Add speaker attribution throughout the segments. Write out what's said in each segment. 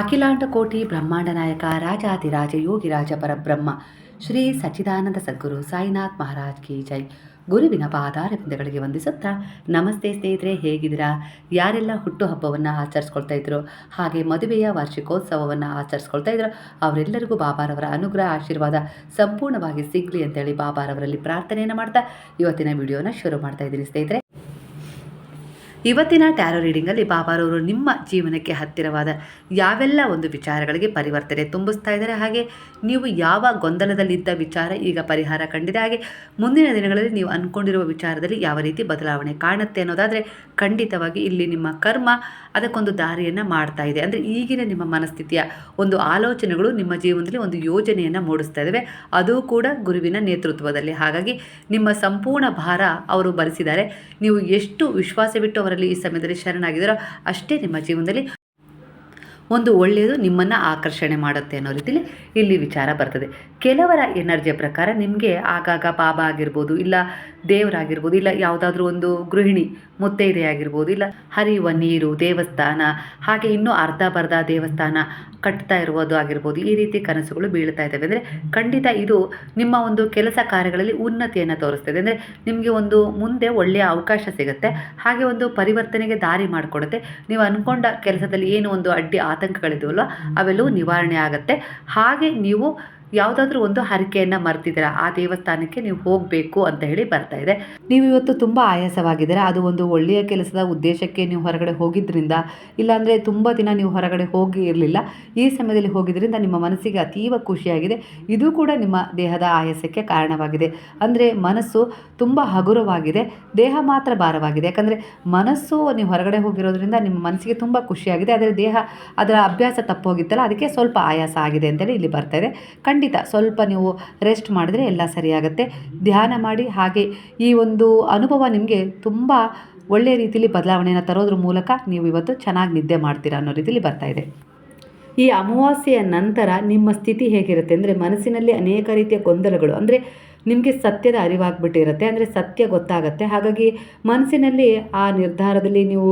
Speaker 1: ಅಖಿಲಾಂಡ ಕೋಟಿ ಬ್ರಹ್ಮಾಂಡ ನಾಯಕ ರಾಜಾದಿರಾಜ ಯೋಗಿರಾಜ ಪರಬ್ರಹ್ಮ ಶ್ರೀ ಸಚ್ಚಿದಾನಂದ ಸದ್ಗುರು ಸಾಯಿನಾಥ್ ಮಹಾರಾಜ್ ಕಿ ಜೈ. ಗುರುವಿನ ಪಾದಾರವಿಂದಗಳಿಗೆ ವಂದಿಸುತ್ತಾ, ನಮಸ್ತೆ ಸ್ನೇಹಿತರೆ, ಹೇಗಿದ್ದೀರಾ? ಯಾರೆಲ್ಲ ಹುಟ್ಟುಹಬ್ಬವನ್ನು ಆಚರಿಸ್ಕೊಳ್ತಾ ಇದ್ರು, ಹಾಗೆ ಮದುವೆಯ ವಾರ್ಷಿಕೋತ್ಸವವನ್ನು ಆಚರಿಸ್ಕೊಳ್ತಾ ಇದ್ರು, ಅವರೆಲ್ಲರಿಗೂ ಬಾಬಾರವರ ಅನುಗ್ರಹ, ಆಶೀರ್ವಾದ ಸಂಪೂರ್ಣವಾಗಿ ಸಿಗಲಿ ಅಂತೇಳಿ ಬಾಬಾರವರಲ್ಲಿ ಪ್ರಾರ್ಥನೆಯನ್ನು ಮಾಡ್ತಾ ಇವತ್ತಿನ ವಿಡಿಯೋನ ಶುರು ಮಾಡ್ತಾ ಇದ್ದೀನಿ ಸ್ನೇಹಿತರೆ. ಇವತ್ತಿನ ಟ್ಯಾರೋ ರೀಡಿಂಗಲ್ಲಿ ಬಾಬಾರವರು ನಿಮ್ಮ ಜೀವನಕ್ಕೆ ಹತ್ತಿರವಾದ ಯಾವೆಲ್ಲ ಒಂದು ವಿಚಾರಗಳಿಗೆ ಪರಿವರ್ತನೆ ತುಂಬಿಸ್ತಾ ಇದ್ದಾರೆ, ಹಾಗೆ ನೀವು ಯಾವ ಗೊಂದಲದಲ್ಲಿದ್ದ ವಿಚಾರ ಈಗ ಪರಿಹಾರ ಕಂಡಿದೆ, ಹಾಗೆ ಮುಂದಿನ ದಿನಗಳಲ್ಲಿ ನೀವು ಅಂದ್ಕೊಂಡಿರುವ ವಿಚಾರದಲ್ಲಿ ಯಾವ ರೀತಿ ಬದಲಾವಣೆ ಕಾಣುತ್ತೆ ಅನ್ನೋದಾದರೆ ಖಂಡಿತವಾಗಿ ಇಲ್ಲಿ ನಿಮ್ಮ ಕರ್ಮ ಅದಕ್ಕೊಂದು ದಾರಿಯನ್ನು ಮಾಡ್ತಾ ಇದೆ. ಅಂದರೆ ಈಗಿನ ನಿಮ್ಮ ಮನಸ್ಥಿತಿಯ ಒಂದು ಆಲೋಚನೆಗಳು ನಿಮ್ಮ ಜೀವನದಲ್ಲಿ ಒಂದು ಯೋಜನೆಯನ್ನು ಮೂಡಿಸ್ತಾ ಇದ್ದಾವೆ. ಅದು ಕೂಡ ಗುರುವಿನ ನೇತೃತ್ವದಲ್ಲಿ. ಹಾಗಾಗಿ ನಿಮ್ಮ ಸಂಪೂರ್ಣ ಭಾರ ಅವರು ಭರಿಸಿದ್ದಾರೆ ನೀವು ಎಷ್ಟು ವಿಶ್ವಾಸವಿಟ್ಟು ಅವರಲ್ಲಿ ಈ ಸಮಯದಲ್ಲಿ ಶರಣಾಗಿದ್ದಾರೋ. ಅಷ್ಟೇ ನಿಮ್ಮ ಜೀವನದಲ್ಲಿ ಒಂದು ಒಳ್ಳೆಯದು ನಿಮ್ಮನ್ನು ಆಕರ್ಷಣೆ ಮಾಡುತ್ತೆ ಅನ್ನೋ ರೀತಿಯಲ್ಲಿ ಇಲ್ಲಿ ವಿಚಾರ ಬರ್ತದೆ. ಕೆಲವರ ಎನರ್ಜಿಯ ಪ್ರಕಾರ ನಿಮಗೆ ಆಗಾಗ ಪಾಪ ಆಗಿರ್ಬೋದು, ಇಲ್ಲ ದೇವರಾಗಿರ್ಬೋದು, ಇಲ್ಲ ಯಾವುದಾದ್ರೂ ಒಂದು ಗೃಹಿಣಿ ಮುತ್ತೈದೆ ಆಗಿರ್ಬೋದು ಇಲ್ಲ ಹರಿಯುವ ನೀರು, ದೇವಸ್ಥಾನ, ಹಾಗೆ ಇನ್ನೂ ಅರ್ಧ ಬರ್ಧ ದೇವಸ್ಥಾನ ಕಟ್ತಾ ಇರುವುದು ಆಗಿರ್ಬೋದು, ಈ ರೀತಿ ಕನಸುಗಳು ಬೀಳ್ತಾ ಇದ್ದಾವೆ. ಅಂದರೆ ಖಂಡಿತ ಇದು ನಿಮ್ಮ ಒಂದು ಕೆಲಸ ಕಾರ್ಯಗಳಲ್ಲಿ ಉನ್ನತಿಯನ್ನು ತೋರಿಸ್ತದೆ. ಅಂದರೆ ನಿಮಗೆ ಒಂದು ಮುಂದೆ ಒಳ್ಳೆಯ ಅವಕಾಶ ಸಿಗುತ್ತೆ, ಹಾಗೆ ಒಂದು ಪರಿವರ್ತನೆಗೆ ದಾರಿ ಮಾಡಿಕೊಡುತ್ತೆ. ನೀವು ಅಂದ್ಕೊಂಡ ಕೆಲಸದಲ್ಲಿ ಏನು ಒಂದು ಅಡ್ಡಿ ಆತಂಕಗಳಿದವಲ್ಲ ಅವೆಲ್ಲವೂ ನಿವಾರಣೆ ಆಗುತ್ತೆ. ಹಾಗೆ ನೀವು ಯಾವುದಾದ್ರೂ ಒಂದು ಹರಕೆಯನ್ನು ಮರ್ತಿದ್ದೀರಾ ಆ ದೇವಸ್ಥಾನಕ್ಕೆ ನೀವು ಹೋಗಬೇಕು ಅಂತ ಹೇಳಿ ಬರ್ತಾ ಇದೆ. ನೀವು ಇವತ್ತು ತುಂಬ ಆಯಾಸವಾಗಿದ್ದೀರಾ, ಅದು ಒಂದು ಒಳ್ಳೆಯ ಕೆಲಸದ ಉದ್ದೇಶಕ್ಕೆ ನೀವು ಹೊರಗಡೆ ಹೋಗಿದ್ದರಿಂದ ಇಲ್ಲಾಂದರೆ ತುಂಬ ದಿನ ನೀವು ಹೊರಗಡೆ ಹೋಗಿ ಇರಲಿಲ್ಲ, ಈ ಸಮಯದಲ್ಲಿ ಹೋಗಿದ್ದರಿಂದ ನಿಮ್ಮ ಮನಸ್ಸಿಗೆ ಅತೀವ ಖುಷಿಯಾಗಿದೆ. ಇದು ಕೂಡ ನಿಮ್ಮ ದೇಹದ ಆಯಾಸಕ್ಕೆ ಕಾರಣವಾಗಿದೆ. ಅಂದರೆ ಮನಸ್ಸು ತುಂಬ ಹಗುರವಾಗಿದೆ, ದೇಹ ಮಾತ್ರ ಭಾರವಾಗಿದೆ. ಯಾಕಂದರೆ ಮನಸ್ಸು ನೀವು ಹೊರಗಡೆ ಹೋಗಿರೋದ್ರಿಂದ ನಿಮ್ಮ ಮನಸ್ಸಿಗೆ ತುಂಬ ಖುಷಿಯಾಗಿದೆ, ಆದರೆ ದೇಹ ಅದರ ಅಭ್ಯಾಸ ತಪ್ಪೋಗಿತ್ತಲ್ಲ, ಅದಕ್ಕೆ ಸ್ವಲ್ಪ ಆಯಾಸ ಆಗಿದೆ ಅಂತೇಳಿ ಇಲ್ಲಿ ಬರ್ತಾ ಇದೆ. ಖಂಡಿತ ಸ್ವಲ್ಪ ನೀವು ರೆಸ್ಟ್ ಮಾಡಿದರೆ ಎಲ್ಲ ಸರಿಯಾಗುತ್ತೆ. ಧ್ಯಾನ ಮಾಡಿ, ಹಾಗೆ ಈ ಒಂದು ಅನುಭವ ನಿಮಗೆ ತುಂಬ ಒಳ್ಳೆಯ ರೀತಿಯಲ್ಲಿ ಬದಲಾವಣೆಯನ್ನು ತರೋದ್ರ ಮೂಲಕ ನೀವು ಇವತ್ತು ಚೆನ್ನಾಗಿ ನಿದ್ದೆ ಮಾಡ್ತೀರಾ ಅನ್ನೋ ರೀತಿಯಲ್ಲಿ ಬರ್ತಾ ಇದೆ. ಈ ಅಮಾವಾಸ್ಯೆಯ ನಂತರ ನಿಮ್ಮ ಸ್ಥಿತಿ ಹೇಗಿರುತ್ತೆ? ಅಂದರೆ ಮನಸ್ಸಿನಲ್ಲಿ ಅನೇಕ ರೀತಿಯ ಗೊಂದಲಗಳು, ಅಂದರೆ ನಿಮಗೆ ಸತ್ಯದ ಅರಿವಾಗ್ಬಿಟ್ಟಿರುತ್ತೆ, ಅಂದರೆ ಸತ್ಯ ಗೊತ್ತಾಗುತ್ತೆ. ಹಾಗಾಗಿ ಮನಸ್ಸಿನಲ್ಲಿ ಆ ನಿರ್ಧಾರದಲ್ಲಿ ನೀವು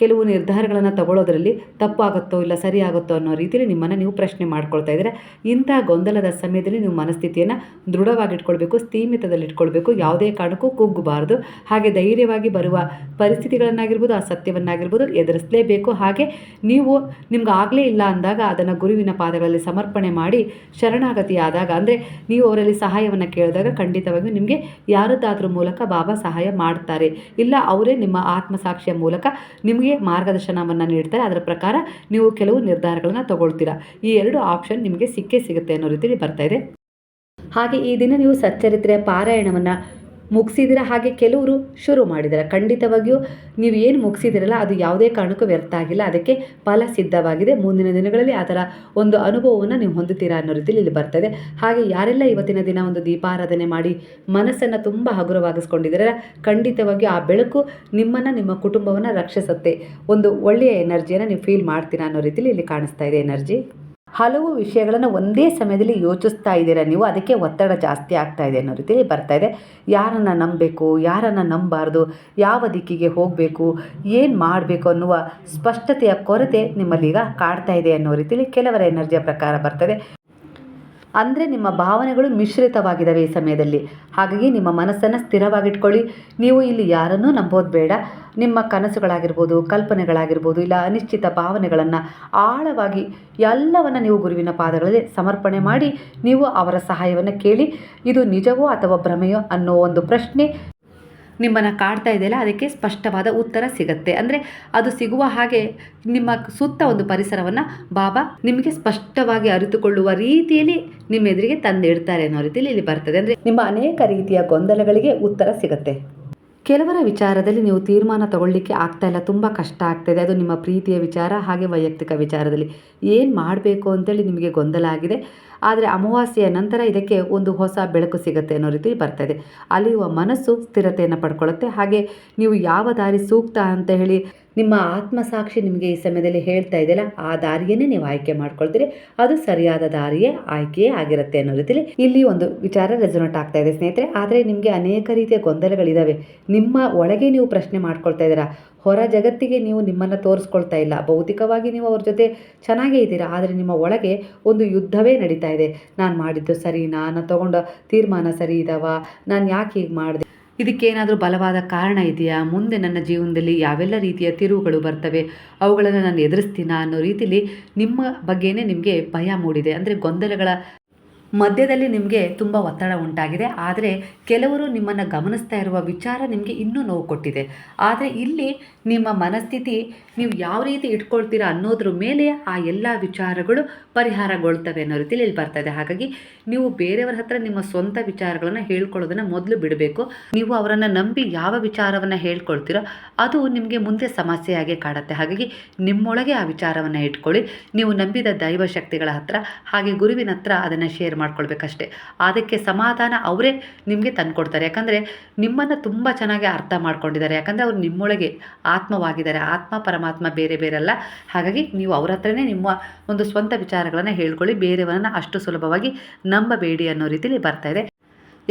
Speaker 1: ಕೆಲವು ನಿರ್ಧಾರಗಳನ್ನು ತಗೊಳ್ಳೋದ್ರಲ್ಲಿ ತಪ್ಪಾಗುತ್ತೋ ಇಲ್ಲ ಸರಿಯಾಗುತ್ತೋ ಅನ್ನೋ ರೀತಿಯಲ್ಲಿ ನಿಮ್ಮನ್ನು ನೀವು ಪ್ರಶ್ನೆ ಮಾಡ್ಕೊಳ್ತಾ ಇದ್ದೀರ ಇಂಥ ಗೊಂದಲದ ಸಮಯದಲ್ಲಿ ನೀವು ಮನಸ್ಥಿತಿಯನ್ನು ದೃಢವಾಗಿಟ್ಕೊಳ್ಬೇಕು ಸ್ಥೀಮಿತದಲ್ಲಿ ಇಟ್ಕೊಳ್ಬೇಕು ಯಾವುದೇ ಕಾರಣಕ್ಕೂ ಕುಗ್ಗಬಾರ್ದು ಹಾಗೆ ಧೈರ್ಯವಾಗಿ ಬರುವ ಪರಿಸ್ಥಿತಿಗಳನ್ನಾಗಿರ್ಬೋದು, ಆ ಸತ್ಯವನ್ನಾಗಿರ್ಬೋದು ಎದುರಿಸಲೇಬೇಕು. ಹಾಗೆ ನೀವು ನಿಮ್ಗೆ ಆಗಲೇ ಇಲ್ಲ ಅಂದಾಗ ಅದನ್ನು ಗುರುವಿನ ಪಾದಗಳಲ್ಲಿ ಸಮರ್ಪಣೆ ಮಾಡಿ ಶರಣಾಗತಿ ಆದಾಗ ಅಂದರೆ ನೀವು ಅವರಲ್ಲಿ ಸಹಾಯವನ್ನು ಕೇಳಿದಾಗ ಖಂಡಿತವಾಗಿಯೂ ನಿಮಗೆ ಯಾರದ್ದಾದ್ರೂ ಮೂಲಕ ಬಾಬಾ ಸಹಾಯ ಮಾಡ್ತಾರೆ. ಇಲ್ಲ ಅವರೇ ನಿಮ್ಮ ಆತ್ಮಸಾಕ್ಷಿಯ ಮೂಲಕ ನಿಮಗೆ ಮಾರ್ಗದರ್ಶನವನ್ನು ನೀಡ್ತಾರೆ. ಅದರ ಪ್ರಕಾರ ನೀವು ಕೆಲವು ನಿರ್ಧಾರಗಳನ್ನು ತಗೊಳ್ತೀರಾ. ಈ ಎರಡು ಆಪ್ಷನ್ ನಿಮಗೆ ಸಿಕ್ಕೇ ಸಿಗುತ್ತೆ ಅನ್ನೋ ರೀತಿಯಲ್ಲಿ ಬರ್ತಾ ಇದೆ. ಹಾಗೆ ಈ ದಿನ ನೀವು ಸಚ್ಚರಿತ್ರೆಯ ಪಾರಾಯಣವನ್ನು ಮುಗಿಸಿದಿರ ಹಾಗೆ ಕೆಲವರು ಶುರು ಮಾಡಿದ್ದಾರೆ. ಖಂಡಿತವಾಗಿಯೂ ನೀವು ಏನು ಮುಗಿಸಿದಿರಲ್ಲ, ಅದು ಯಾವುದೇ ಕಾರಣಕ್ಕೂ ವ್ಯರ್ಥ ಆಗಿಲ್ಲ. ಅದಕ್ಕೆ ಫಲ ಸಿದ್ಧವಾಗಿದೆ. ಮುಂದಿನ ದಿನಗಳಲ್ಲಿ ಆ ಥರ ಒಂದು ಅನುಭವವನ್ನು ನೀವು ಹೊಂದುತ್ತೀರಾ ಅನ್ನೋ ರೀತಿಯಲ್ಲಿ ಇಲ್ಲಿ ಬರ್ತದೆ. ಹಾಗೆ ಯಾರೆಲ್ಲ ಇವತ್ತಿನ ದಿನ ಒಂದು ದೀಪಾರಾಧನೆ ಮಾಡಿ ಮನಸ್ಸನ್ನು ತುಂಬ ಹಗುರವಾಗಿಸ್ಕೊಂಡಿದ್ದೀರ ಖಂಡಿತವಾಗಿಯೂ ಆ ಬೆಳಕು ನಿಮ್ಮನ್ನು, ನಿಮ್ಮ ಕುಟುಂಬವನ್ನು ರಕ್ಷಿಸುತ್ತೆ. ಒಂದು ಒಳ್ಳೆಯ ಎನರ್ಜಿಯನ್ನು ನೀವು ಫೀಲ್ ಮಾಡ್ತೀರಾ ಅನ್ನೋ ರೀತಿಯಲ್ಲಿ ಇಲ್ಲಿ ಕಾಣಿಸ್ತಾ ಇದೆ ಎನರ್ಜಿ. ಹಲವು ವಿಷಯಗಳನ್ನು ಒಂದೇ ಸಮಯದಲ್ಲಿ ಯೋಚಿಸ್ತಾ ಇದ್ದೀರ ನೀವು? ಅದಕ್ಕೆ ಒತ್ತಡ ಜಾಸ್ತಿ ಆಗ್ತಾ ಇದೆ ಅನ್ನೋ ರೀತಿಯಲ್ಲಿ ಬರ್ತಾ ಇದೆ. ಯಾರನ್ನು ನಂಬಬೇಕು, ಯಾರನ್ನು ನಂಬಾರ್ದು, ಯಾವ ದಿಕ್ಕಿಗೆ ಹೋಗಬೇಕು, ಏನು ಮಾಡಬೇಕು ಅನ್ನುವ ಸ್ಪಷ್ಟತೆಯ ಕೊರತೆ ನಿಮ್ಮಲ್ಲೀಗ ಕಾಡ್ತಾ ಇದೆ ಅನ್ನೋ ರೀತಿಯಲ್ಲಿ ಕೆಲವರ ಎನರ್ಜಿಯ ಪ್ರಕಾರ ಬರ್ತದೆ ಅಂದರೆ ನಿಮ್ಮ ಭಾವನೆಗಳು ಮಿಶ್ರಿತವಾಗಿದ್ದಾವೆ ಈ ಸಮಯದಲ್ಲಿ. ಹಾಗಾಗಿ ನಿಮ್ಮ ಮನಸ್ಸನ್ನು ಸ್ಥಿರವಾಗಿಟ್ಕೊಳ್ಳಿ. ನೀವು ಇಲ್ಲಿ ಯಾರನ್ನೂ ನಂಬೋದು ಬೇಡ. ನಿಮ್ಮ ಕನಸುಗಳಾಗಿರ್ಬೋದು, ಕಲ್ಪನೆಗಳಾಗಿರ್ಬೋದು, ಇಲ್ಲ ಅನಿಶ್ಚಿತ ಭಾವನೆಗಳನ್ನು ಆಳವಾಗಿ ಎಲ್ಲವನ್ನು ನೀವು ಗುರುವಿನ ಪಾದಗಳಲ್ಲಿ ಸಮರ್ಪಣೆ ಮಾಡಿ ನೀವು ಅವರ ಸಹಾಯವನ್ನು ಕೇಳಿ, ಇದು ನಿಜವೋ ಅಥವಾ ಭ್ರಮೆಯೋ ಅನ್ನೋ ಒಂದು ಪ್ರಶ್ನೆ ನಿಮ್ಮನ್ನು ಕಾಡ್ತಾ ಇದೆಯಲ್ಲ, ಅದಕ್ಕೆ ಸ್ಪಷ್ಟವಾದ ಉತ್ತರ ಸಿಗುತ್ತೆ. ಅಂದರೆ ಅದು ಸಿಗುವ ಹಾಗೆ ನಿಮ್ಮ ಸುತ್ತ ಒಂದು ಪರಿಸರವನ್ನು ಬಾಬಾ ನಿಮಗೆ ಸ್ಪಷ್ಟವಾಗಿ ಅರಿತುಕೊಳ್ಳುವ ರೀತಿಯಲ್ಲಿ ನಿಮ್ಮ ಎದುರಿಗೆ ತಂದಿಡ್ತಾರೆ ಅನ್ನೋ ರೀತಿಯಲ್ಲಿ ಇಲ್ಲಿ ಬರ್ತದೆ. ಅಂದರೆ ನಿಮ್ಮ ಅನೇಕ ರೀತಿಯ ಗೊಂದಲಗಳಿಗೆ ಉತ್ತರ ಸಿಗುತ್ತೆ. ಕೆಲವರ ವಿಚಾರದಲ್ಲಿ ನೀವು ತೀರ್ಮಾನ ತಗೊಳ್ಳಿಕ್ಕೆ ಆಗ್ತಾ ಇಲ್ಲ, ತುಂಬ ಕಷ್ಟ ಆಗ್ತಾಯಿದೆ ಅದು ನಿಮ್ಮ ಪ್ರೀತಿಯ ವಿಚಾರ, ಹಾಗೆ ವೈಯಕ್ತಿಕ ವಿಚಾರದಲ್ಲಿ. ಏನು ಮಾಡಬೇಕು ಅಂತೇಳಿ ನಿಮಗೆ ಗೊಂದಲ ಆಗಿದೆ. ಆದರೆ ಅಮಾವಾಸ್ಯೆಯ ನಂತರ ಇದಕ್ಕೆ ಒಂದು ಹೊಸ ಬೆಳಕು ಸಿಗುತ್ತೆ ಅನ್ನೋ ರೀತಿ ಬರ್ತಾಯಿದೆ ಅಲಿಯುವ ಮನಸ್ಸು ಸ್ಥಿರತೆಯನ್ನು ಪಡ್ಕೊಳ್ಳುತ್ತೆ. ಹಾಗೆ ನೀವು ಯಾವ ದಾರಿ ಸೂಕ್ತ ಅಂತ ಹೇಳಿ ನಿಮ್ಮ ಆತ್ಮಸಾಕ್ಷಿ ನಿಮಗೆ ಈ ಸಮಯದಲ್ಲಿ ಹೇಳ್ತಾ ಇದೆಯಲ್ಲ, ಆ ದಾರಿಯನ್ನೇ ನೀವು ಆಯ್ಕೆ ಮಾಡ್ಕೊಳ್ತೀರಿ. ಅದು ಸರಿಯಾದ ದಾರಿಯೇ, ಆಯ್ಕೆಯೇ ಆಗಿರುತ್ತೆ ಅನ್ನೋ ರೀತಿಯಲ್ಲಿ ಇಲ್ಲಿ ಒಂದು ವಿಚಾರ ರೆಸೊನೇಟ್ ಆಗ್ತಾ ಇದೆ ಸ್ನೇಹಿತರೆ. ಆದರೆ ನಿಮಗೆ ಅನೇಕ ರೀತಿಯ ಗೊಂದಲಗಳಿದ್ದಾವೆ ನಿಮ್ಮ ಒಳಗೆ ನೀವು ಪ್ರಶ್ನೆ ಮಾಡ್ಕೊಳ್ತಾ ಇದ್ದೀರಾ ಹೊರ ಜಗತ್ತಿಗೆ ನೀವು ನಿಮ್ಮನ್ನು ತೋರಿಸ್ಕೊಳ್ತಾ ಇಲ್ಲ. ಭೌತಿಕವಾಗಿ ನೀವು ಅವ್ರ ಜೊತೆ ಚೆನ್ನಾಗೇ ಇದ್ದೀರಾ. ಆದರೆ ನಿಮ್ಮ ಒಳಗೆ ಒಂದು ಯುದ್ಧವೇ ನಡೀತಾ ಇದೆ. ನಾನು ಮಾಡಿದ್ದು ಸರಿನಾ ನಾನು ತಗೊಂಡ ತೀರ್ಮಾನ ಸರಿ ಇದಾವ? ನಾನು ಯಾಕೆ ಹೀಗೆ ಮಾಡಿದೆ? ಇದಕ್ಕೇನಾದರೂ ಬಲವಾದ ಕಾರಣ ಇದೆಯಾ? ಮುಂದೆ ನನ್ನ ಜೀವನದಲ್ಲಿ ಯಾವೆಲ್ಲ ರೀತಿಯ ತಿರುವುಗಳು ಬರ್ತವೆ? ಅವುಗಳನ್ನು ನಾನು ಎದುರಿಸ್ತೀನಾ ಅನ್ನೋ ರೀತಿಲಿ ನಿಮ್ಮ ಬಗ್ಗೆನೇ ನಿಮಗೆ ಭಯ ಮೂಡಿದೆ. ಅಂದರೆ ಗೊಂದಲಗಳ ಮಧ್ಯದಲ್ಲಿ ನಿಮಗೆ ತುಂಬ ಒತ್ತಡ ಉಂಟಾಗಿದೆ. ಆದರೆ ಕೆಲವರು ನಿಮ್ಮನ್ನು ಗಮನಿಸ್ತಾ ಇರುವ ವಿಚಾರ ನಿಮಗೆ ಇನ್ನೂ ನೋವು ಕೊಟ್ಟಿದೆ. ಆದರೆ ಇಲ್ಲಿ ನಿಮ್ಮ ಮನಸ್ಥಿತಿ ನೀವು ಯಾವ ರೀತಿ ಇಟ್ಕೊಳ್ತೀರಾ ಅನ್ನೋದ್ರ ಮೇಲೆ ಆ ಎಲ್ಲ ವಿಚಾರಗಳು ಪರಿಹಾರಗೊಳ್ತವೆ ಅನ್ನೋ ರೀತಿಯಲ್ಲಿ ಇಲ್ಲಿ ಬರ್ತದೆ. ಹಾಗಾಗಿ ನೀವು ಬೇರೆಯವರ ಹತ್ರ ನಿಮ್ಮ ಸ್ವಂತ ವಿಚಾರಗಳನ್ನು ಹೇಳ್ಕೊಳ್ಳೋದನ್ನು ಮೊದಲು ಬಿಡಬೇಕು. ನೀವು ಅವರನ್ನು ನಂಬಿ ಯಾವ ವಿಚಾರವನ್ನು ಹೇಳ್ಕೊಳ್ತೀರೋ ಅದು ನಿಮಗೆ ಮುಂದೆ ಸಮಸ್ಯೆಯಾಗಿ ಕಾಡುತ್ತೆ. ಹಾಗಾಗಿ ನಿಮ್ಮೊಳಗೆ ಆ ವಿಚಾರವನ್ನು ಇಟ್ಕೊಳ್ಳಿ. ನೀವು ನಂಬಿದ ದೈವ ಶಕ್ತಿಗಳ ಹತ್ರ ಹಾಗೆ ಗುರುವಿನ ಹತ್ರ ಅದನ್ನು ಶೇರ್ ಮಾಡ್ಕೊಳ್ಬೇಕಷ್ಟೇ. ಅದಕ್ಕೆ ಸಮಾಧಾನ ಅವರೇ ನಿಮಗೆ ತಂದುಕೊಡ್ತಾರೆ. ಯಾಕಂದರೆ ನಿಮ್ಮನ್ನು ತುಂಬ ಚೆನ್ನಾಗಿ ಅರ್ಥ ಮಾಡ್ಕೊಂಡಿದ್ದಾರೆ. ಯಾಕಂದರೆ ಅವ್ರು ನಿಮ್ಮೊಳಗೆ ಆತ್ಮವಾಗಿದ್ದಾರೆ. ಆತ್ಮ, ಪರಮಾತ್ಮ ಬೇರೆ ಬೇರೆ ಅಲ್ಲ ಹಾಗಾಗಿ ನೀವು ಅವ್ರ ಹತ್ರನೇ ನಿಮ್ಮ ಒಂದು ಸ್ವಂತ ವಿಚಾರಗಳನ್ನು ಹೇಳ್ಕೊಳ್ಳಿ. ಬೇರೆಯವರನ್ನು ಅಷ್ಟು ಸುಲಭವಾಗಿ ನಂಬಬೇಡಿ ಅನ್ನೋ ರೀತಿಲಿ ಬರ್ತಾ ಇದೆ.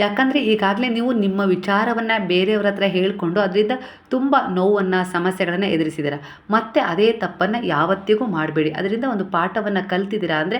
Speaker 1: ಯಾಕಂದರೆ ಈಗಾಗಲೇ ನೀವು ನಿಮ್ಮ ವಿಚಾರವನ್ನು ಬೇರೆಯವ್ರ ಹತ್ರ ಹೇಳಿಕೊಂಡು ಅದರಿಂದ ತುಂಬ ನೋವನ್ನು, ಸಮಸ್ಯೆಗಳನ್ನು ಎದುರಿಸಿದ್ದೀರ? ಮತ್ತೆ ಅದೇ ತಪ್ಪನ್ನು ಯಾವತ್ತಿಗೂ ಮಾಡಬೇಡಿ. ಅದರಿಂದ ಒಂದು ಪಾಠವನ್ನು ಕಲ್ತಿದ್ದೀರಾ ಅಂದರೆ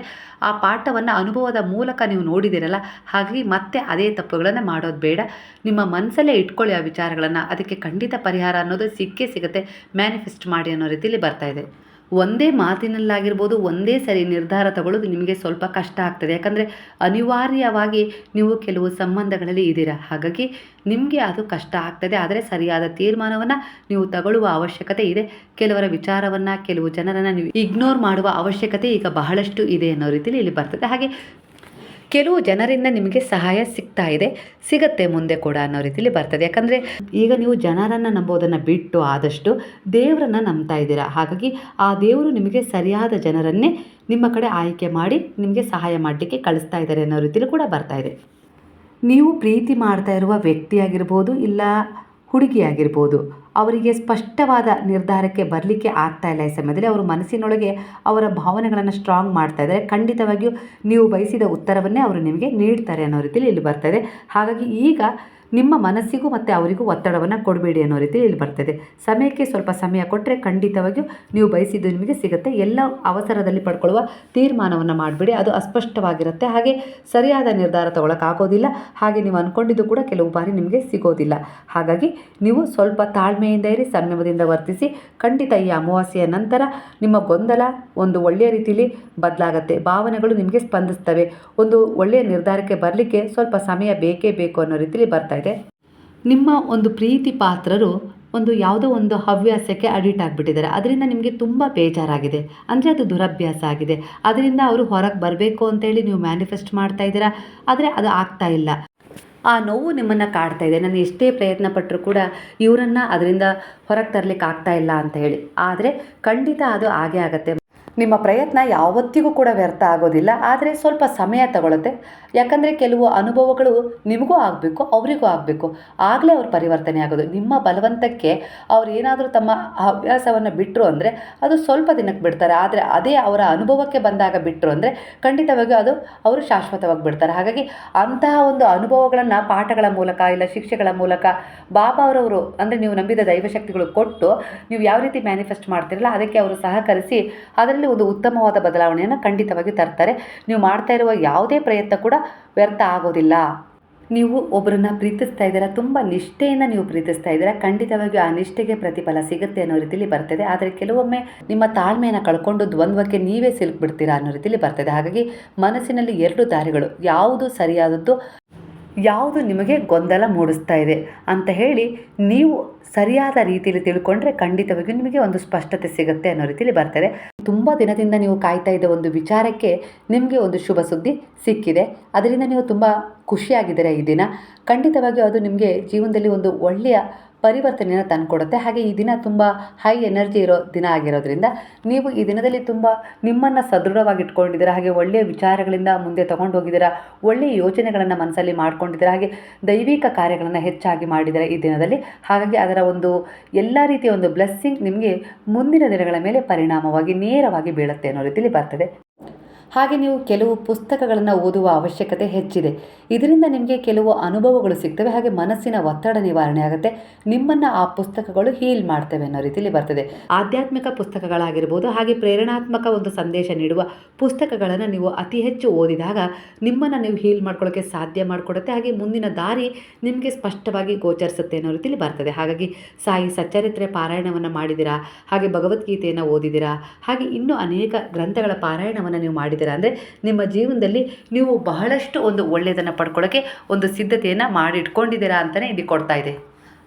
Speaker 1: ಆ ಪಾಠವನ್ನು ಅನುಭವದ ಮೂಲಕ ನೀವು ನೋಡಿದ್ದೀರಲ್ಲ, ಹಾಗಾಗಿ ಮತ್ತೆ ಅದೇ ತಪ್ಪುಗಳನ್ನು ಮಾಡೋದು ಬೇಡ. ನಿಮ್ಮ ಮನಸ್ಸಲ್ಲೇ ಇಟ್ಕೊಳ್ಳಿ ಆ ವಿಚಾರಗಳನ್ನು. ಅದಕ್ಕೆ ಖಂಡಿತ ಪರಿಹಾರ ಅನ್ನೋದು ಸಿಕ್ಕೇ ಸಿಗುತ್ತೆ. ಮ್ಯಾನಿಫೆಸ್ಟ್ ಮಾಡಿ ಅನ್ನೋ ರೀತಿಯಲ್ಲಿ ಬರ್ತಾ ಇದೆ. ಒಂದೇ ಮಾತಿನಲ್ಲಾಗಿರ್ಬೋದು, ಒಂದೇ ಸರಿ ನಿರ್ಧಾರ ತಗೊಳ್ಳೋದು ನಿಮಗೆ ಸ್ವಲ್ಪ ಕಷ್ಟ ಆಗ್ತದೆ. ಯಾಕಂದರೆ ಅನಿವಾರ್ಯವಾಗಿ ನೀವು ಕೆಲವು ಸಂಬಂಧಗಳಲ್ಲಿ ಇದ್ದೀರಾ. ಹಾಗಾಗಿ ನಿಮಗೆ ಅದು ಕಷ್ಟ ಆಗ್ತದೆ. ಆದರೆ ಸರಿಯಾದ ತೀರ್ಮಾನವನ್ನು ನೀವು ತಗೊಳ್ಳುವ ಅವಶ್ಯಕತೆ ಇದೆ. ಕೆಲವರ ವಿಚಾರವನ್ನು, ಕೆಲವು ಜನರನ್ನು ನೀವು ಇಗ್ನೋರ್ ಮಾಡುವ ಅವಶ್ಯಕತೆ ಈಗ ಬಹಳಷ್ಟು ಇದೆ ಅನ್ನೋ ರೀತಿಯಲ್ಲಿ ಇಲ್ಲಿ ಬರ್ತದೆ. ಹಾಗೆ ಕೆಲವು ಜನರಿಂದ ನಿಮಗೆ ಸಹಾಯ ಸಿಗ್ತಾ ಇದೆ, ಸಿಗತ್ತೆ ಮುಂದೆ ಕೂಡ ಅನ್ನೋ ರೀತಿಲಿ ಬರ್ತದೆ. ಯಾಕಂದರೆ ಈಗ ನೀವು ಜನರನ್ನು ನಂಬೋದನ್ನು ಬಿಟ್ಟು ಆದಷ್ಟು ದೇವರನ್ನು ನಂಬ್ತಾ ಇದ್ದೀರಾ. ಹಾಗಾಗಿ ಆ ದೇವರು ನಿಮಗೆ ಸರಿಯಾದ ಜನರನ್ನೇ ನಿಮ್ಮ ಕಡೆ ಆಯ್ಕೆ ಮಾಡಿ ನಿಮಗೆ ಸಹಾಯ ಮಾಡಲಿಕ್ಕೆ ಕಳಿಸ್ತಾ ಇದ್ದಾರೆ ಅನ್ನೋ ರೀತಿಲಿ ಕೂಡ ಬರ್ತಾ ಇದೆ. ನೀವು ಪ್ರೀತಿ ಮಾಡ್ತಾ ಇರುವ ವ್ಯಕ್ತಿಯಾಗಿರ್ಬೋದು, ಇಲ್ಲ ಹುಡುಗಿಯಾಗಿರ್ಬೋದು. ಅವರಿಗೆ ಸ್ಪಷ್ಟವಾದ ನಿರ್ಧಾರಕ್ಕೆ ಬರಲಿಕ್ಕೆ ಆಗ್ತಾ ಇಲ್ಲ ಈ ಸಮಯದಲ್ಲಿ. ಅವರು ಮನಸ್ಸಿನೊಳಗೆ ಅವರ ಭಾವನೆಗಳನ್ನು ಸ್ಟ್ರಾಂಗ್ ಮಾಡ್ತಾ ಇದ್ದಾರೆ. ಖಂಡಿತವಾಗಿಯೂ ನೀವು ಬಯಸಿದ ಉತ್ತರವನ್ನೇ ಅವರು ನಿಮಗೆ ನೀಡ್ತಾರೆ ಅನ್ನೋ ರೀತಿಯಲ್ಲಿ ಇಲ್ಲಿ ಬರ್ತಾ ಇದೆ. ಹಾಗಾಗಿ ಈಗ ನಿಮ್ಮ ಮನಸ್ಸಿಗೂ ಮತ್ತು ಅವರಿಗೂ ಒತ್ತಡವನ್ನು ಕೊಡಬೇಡಿ ಅನ್ನೋ ರೀತಿ ಇಲ್ಲಿ ಬರ್ತದೆ. ಸಮಯಕ್ಕೆ ಸ್ವಲ್ಪ ಸಮಯ ಕೊಟ್ಟರೆ ಖಂಡಿತವಾಗಿಯೂ ನೀವು ಬಯಸಿದ್ದು ನಿಮಗೆ ಸಿಗುತ್ತೆ. ಎಲ್ಲ ಅವಸರದಲ್ಲಿ ಪಡ್ಕೊಳ್ಳುವ ತೀರ್ಮಾನವನ್ನು ಮಾಡಬೇಡಿ. ಅದು ಅಸ್ಪಷ್ಟವಾಗಿರುತ್ತೆ. ಹಾಗೆ ಸರಿಯಾದ ನಿರ್ಧಾರ ತಗೊಳಕ್ಕಾಗೋದಿಲ್ಲ ಹಾಗೆ ನೀವು ಅಂದ್ಕೊಂಡಿದ್ದು ಕೂಡ ಕೆಲವು ಬಾರಿ ನಿಮಗೆ ಸಿಗೋದಿಲ್ಲ. ಹಾಗಾಗಿ ನೀವು ಸ್ವಲ್ಪ ತಾಳ್ಮೆಯಿಂದ ಇರಿ, ಸಂಯಮದಿಂದ ವರ್ತಿಸಿ. ಖಂಡಿತ ಈ ಅಮಾವಾಸ್ಯೆಯ ನಂತರ ನಿಮ್ಮ ಗೊಂದಲ ಒಂದು ಒಳ್ಳೆಯ ರೀತಿಯಲ್ಲಿ ಬದಲಾಗತ್ತೆ. ಭಾವನೆಗಳು ನಿಮಗೆ ಸ್ಪಂದಿಸ್ತವೆ. ಒಂದು ಒಳ್ಳೆಯ ನಿರ್ಧಾರಕ್ಕೆ ಬರಲಿಕ್ಕೆ ಸ್ವಲ್ಪ ಸಮಯ ಬೇಕೇ ಬೇಕು ಅನ್ನೋ ರೀತಿಯಲ್ಲಿ ಬರ್ತಾ ಇದೆ. ನಿಮ್ಮ ಒಂದು ಪ್ರೀತಿ ಪಾತ್ರರು ಒಂದು ಯಾವುದೋ ಒಂದು ಹವ್ಯಾಸಕ್ಕೆ ಅಡಿಟ್ ಆಗಿಬಿಟ್ಟಿದ್ದಾರೆ. ಅದರಿಂದ ನಿಮಗೆ ತುಂಬ ಬೇಜಾರಾಗಿದೆ. ಅಂದರೆ ಅದು ದುರಭ್ಯಾಸ ಆಗಿದೆ. ಅದರಿಂದ ಅವರು ಹೊರಗೆ ಬರಬೇಕು ಅಂತೇಳಿ ನೀವು ಮ್ಯಾನಿಫೆಸ್ಟ್ ಮಾಡ್ತಾ ಇದ್ದೀರಾ? ಆದರೆ ಅದು ಆಗ್ತಾ ಇಲ್ಲ. ಆ ನೋವು ನಿಮ್ಮನ್ನು ಕಾಡ್ತಾ ಇದೆ. ನಾನು ಎಷ್ಟೇ ಪ್ರಯತ್ನ ಪಟ್ಟರೂ ಕೂಡ ಇವರನ್ನು ಅದರಿಂದ ಹೊರಗೆ ತರಲಿಕ್ಕೆ ಆಗ್ತಾ ಇಲ್ಲ ಅಂತ ಹೇಳಿ. ಆದರೆ ಖಂಡಿತ ಅದು ಆಗೇ ಆಗುತ್ತೆ. ನಿಮ್ಮ ಪ್ರಯತ್ನ ಯಾವತ್ತಿಗೂ ಕೂಡ ವ್ಯರ್ಥ ಆಗೋದಿಲ್ಲ, ಆದರೆ ಸ್ವಲ್ಪ ಸಮಯ ತಗೊಳುತ್ತೆ. ಯಾಕಂದರೆ ಕೆಲವು ಅನುಭವಗಳು ನಿಮಗೂ ಆಗಬೇಕು, ಅವರಿಗೂ ಆಗಬೇಕು. ಆಗಲೇ ಅವ್ರ ಪರಿವರ್ತನೆ ಆಗೋದು. ನಿಮ್ಮ ಬಲವಂತಕ್ಕೆ ಅವ್ರು ಏನಾದರೂ ತಮ್ಮ ಹವ್ಯಾಸವನ್ನು ಬಿಟ್ಟರು ಅಂದರೆ ಅದು ಸ್ವಲ್ಪ ದಿನಕ್ಕೆ ಬಿಡ್ತಾರೆ. ಆದರೆ ಅದೇ ಅವರ ಅನುಭವಕ್ಕೆ ಬಂದಾಗ ಬಿಟ್ಟರು ಅಂದರೆ ಖಂಡಿತವಾಗಿಯೂ ಅದು ಅವರು ಶಾಶ್ವತವಾಗಿ ಬಿಡ್ತಾರೆ. ಹಾಗಾಗಿ ಅಂತಹ ಒಂದು ಅನುಭವಗಳನ್ನು ಪಾಠಗಳ ಮೂಲಕ ಇಲ್ಲ ಶಿಕ್ಷೆಗಳ ಮೂಲಕ ಬಾಬಾ ಅವರವರು ಅಂದರೆ ನೀವು ನಂಬಿದ ದೈವಶಕ್ತಿಗಳು ಕೊಟ್ಟು ನೀವು ಯಾವ ರೀತಿ ಮ್ಯಾನಿಫೆಸ್ಟ್ ಮಾಡ್ತಿರಲ್ಲ, ಅದಕ್ಕೆ ಅವರು ಸಹಕರಿಸಿ ಅದರಲ್ಲಿ ಒಂದು ಉತ್ತಮವಾದ ಬದಲಾವಣೆಯನ್ನು ಖಂಡಿತವಾಗಿ ತರ್ತಾರೆ. ನೀವು ಮಾಡ್ತಾ ಇರುವ ಯಾವುದೇ ಪ್ರಯತ್ನ ಕೂಡ ವ್ಯರ್ಥ ಆಗೋದಿಲ್ಲ. ನೀವು ಒಬ್ಬರನ್ನ ಪ್ರೀತಿಸ್ತಾ ಇದ್ದೀರಾ, ತುಂಬ ನಿಷ್ಠೆಯಿಂದ ನೀವು ಪ್ರೀತಿಸ್ತಾ ಇದ್ದೀರಾ, ಖಂಡಿತವಾಗಿಯೂ ಆ ನಿಷ್ಠೆಗೆ ಪ್ರತಿಫಲ ಸಿಗುತ್ತೆ ಅನ್ನೋ ರೀತಿಲಿ ಬರ್ತದೆ. ಆದರೆ ಕೆಲವೊಮ್ಮೆ ನಿಮ್ಮ ತಾಳ್ಮೆಯನ್ನು ಕಳ್ಕೊಂಡು ದ್ವಂದ್ವಕ್ಕೆ ನೀವೇ ಸಿಲುಕ್ಬಿಡ್ತೀರಾ ಅನ್ನೋ ರೀತಿಲಿ ಬರ್ತದೆ. ಹಾಗಾಗಿ ಮನಸ್ಸಿನಲ್ಲಿ ಎರಡು ದಾರಿಗಳು, ಯಾವುದು ಸರಿಯಾದದ್ದು ಯಾವುದು ನಿಮಗೆ ಗೊಂದಲ ಮೂಡಿಸ್ತಾ ಇದೆ ಅಂತ ಹೇಳಿ ನೀವು ಸರಿಯಾದ ರೀತಿಯಲ್ಲಿ ತಿಳ್ಕೊಂಡ್ರೆ ಖಂಡಿತವಾಗಿಯೂ ನಿಮಗೆ ಒಂದು ಸ್ಪಷ್ಟತೆ ಸಿಗುತ್ತೆ ಅನ್ನೋ ರೀತಿಯಲ್ಲಿ ಬರ್ತಾರೆ. ತುಂಬ ದಿನದಿಂದ ನೀವು ಕಾಯ್ತಾ ಇದ್ದ ಒಂದು ವಿಚಾರಕ್ಕೆ ನಿಮಗೆ ಒಂದು ಶುಭ ಸುದ್ದಿ ಸಿಕ್ಕಿದೆ. ಅದರಿಂದ ನೀವು ತುಂಬ ಖುಷಿಯಾಗಿದ್ದೀರಾ ಈ ದಿನ. ಖಂಡಿತವಾಗಿಯೂ ಅದು ನಿಮಗೆ ಜೀವನದಲ್ಲಿ ಒಂದು ಒಳ್ಳೆಯ ಪರಿವರ್ತನೆಯನ್ನು ತಂದುಕೊಡುತ್ತೆ. ಹಾಗೆ ಈ ದಿನ ತುಂಬ ಹೈ ಎನರ್ಜಿ ಇರೋ ದಿನ ಆಗಿರೋದ್ರಿಂದ ನೀವು ಈ ದಿನದಲ್ಲಿ ತುಂಬ ನಿಮ್ಮನ್ನು ಸದೃಢವಾಗಿ ಇಟ್ಕೊಂಡಿದ್ದೀರಾ ಹಾಗೆ ಒಳ್ಳೆಯ ವಿಚಾರಗಳಿಂದ ಮುಂದೆ ತಗೊಂಡು ಹೋಗಿದ್ದೀರಾ ಒಳ್ಳೆಯ ಯೋಚನೆಗಳನ್ನು ಮನಸ್ಸಲ್ಲಿ ಮಾಡ್ಕೊಂಡಿದ್ದೀರಾ, ಹಾಗೆ ದೈವಿಕ ಕಾರ್ಯಗಳನ್ನು ಹೆಚ್ಚಾಗಿ ಮಾಡಿದ್ದೀರಾ ಈ ದಿನದಲ್ಲಿ. ಹಾಗಾಗಿ ಅದರ ಒಂದು ಎಲ್ಲ ರೀತಿಯ ಒಂದು ಬ್ಲೆಸ್ಸಿಂಗ್ ನಿಮಗೆ ಮುಂದಿನ ದಿನಗಳ ಮೇಲೆ ಪರಿಣಾಮವಾಗಿ ನೇರವಾಗಿ ಬೀಳುತ್ತೆ ಅನ್ನೋ ರೀತಿಯಲ್ಲಿ ಬರ್ತದೆ. ಹಾಗೆ ನೀವು ಕೆಲವು ಪುಸ್ತಕಗಳನ್ನು ಓದುವ ಅವಶ್ಯಕತೆ ಹೆಚ್ಚಿದೆ. ಇದರಿಂದ ನಿಮಗೆ ಕೆಲವು ಅನುಭವಗಳು ಸಿಗ್ತವೆ, ಹಾಗೆ ಮನಸ್ಸಿನ ಒತ್ತಡ ನಿವಾರಣೆ ಆಗುತ್ತೆ. ನಿಮ್ಮನ್ನು ಆ ಪುಸ್ತಕಗಳು ಹೀಲ್ ಮಾಡ್ತವೆ ಅನ್ನೋ ರೀತಿಯಲ್ಲಿ ಬರ್ತದೆ. ಆಧ್ಯಾತ್ಮಿಕ ಪುಸ್ತಕಗಳಾಗಿರ್ಬೋದು, ಹಾಗೆ ಪ್ರೇರಣಾತ್ಮಕ ಒಂದು ಸಂದೇಶ ನೀಡುವ ಪುಸ್ತಕಗಳನ್ನು ನೀವು ಅತಿ ಹೆಚ್ಚು ಓದಿದಾಗ ನಿಮ್ಮನ್ನು ನೀವು ಹೀಲ್ ಮಾಡ್ಕೊಳ್ಳೋಕ್ಕೆ ಸಾಧ್ಯ ಮಾಡಿಕೊಡುತ್ತೆ. ಹಾಗೆ ಮುಂದಿನ ದಾರಿ ನಿಮಗೆ ಸ್ಪಷ್ಟವಾಗಿ ಗೋಚರಿಸುತ್ತೆ ಅನ್ನೋ ರೀತಿಯಲ್ಲಿ ಬರ್ತದೆ. ಹಾಗಾಗಿ ಸಾಯಿ ಸಚ್ಚರಿತ್ರೆ ಪಾರಾಯಣವನ್ನು ಮಾಡಿದಿರಾ, ಹಾಗೆ ಭಗವದ್ಗೀತೆಯನ್ನು ಓದಿದಿರಾ, ಹಾಗೆ ಇನ್ನೂ ಅನೇಕ ಗ್ರಂಥಗಳ ಪಾರಾಯಣವನ್ನು ನೀವು ಮಾಡಿದ್ದೀರಾ ಅಂದರೆ ನಿಮ್ಮ ಜೀವನದಲ್ಲಿ ನೀವು ಬಹಳಷ್ಟು ಒಂದು ಒಳ್ಳೆಯದನ್ನು ಪಡ್ಕೊಳ್ಳೋಕ್ಕೆ ಒಂದು ಸಿದ್ಧತೆಯನ್ನು ಮಾಡಿಟ್ಕೊಂಡಿದ್ದೀರಾ ಅಂತಲೇ ಇಲ್ಲಿ ಕೊಡ್ತಾ ಇದೆ.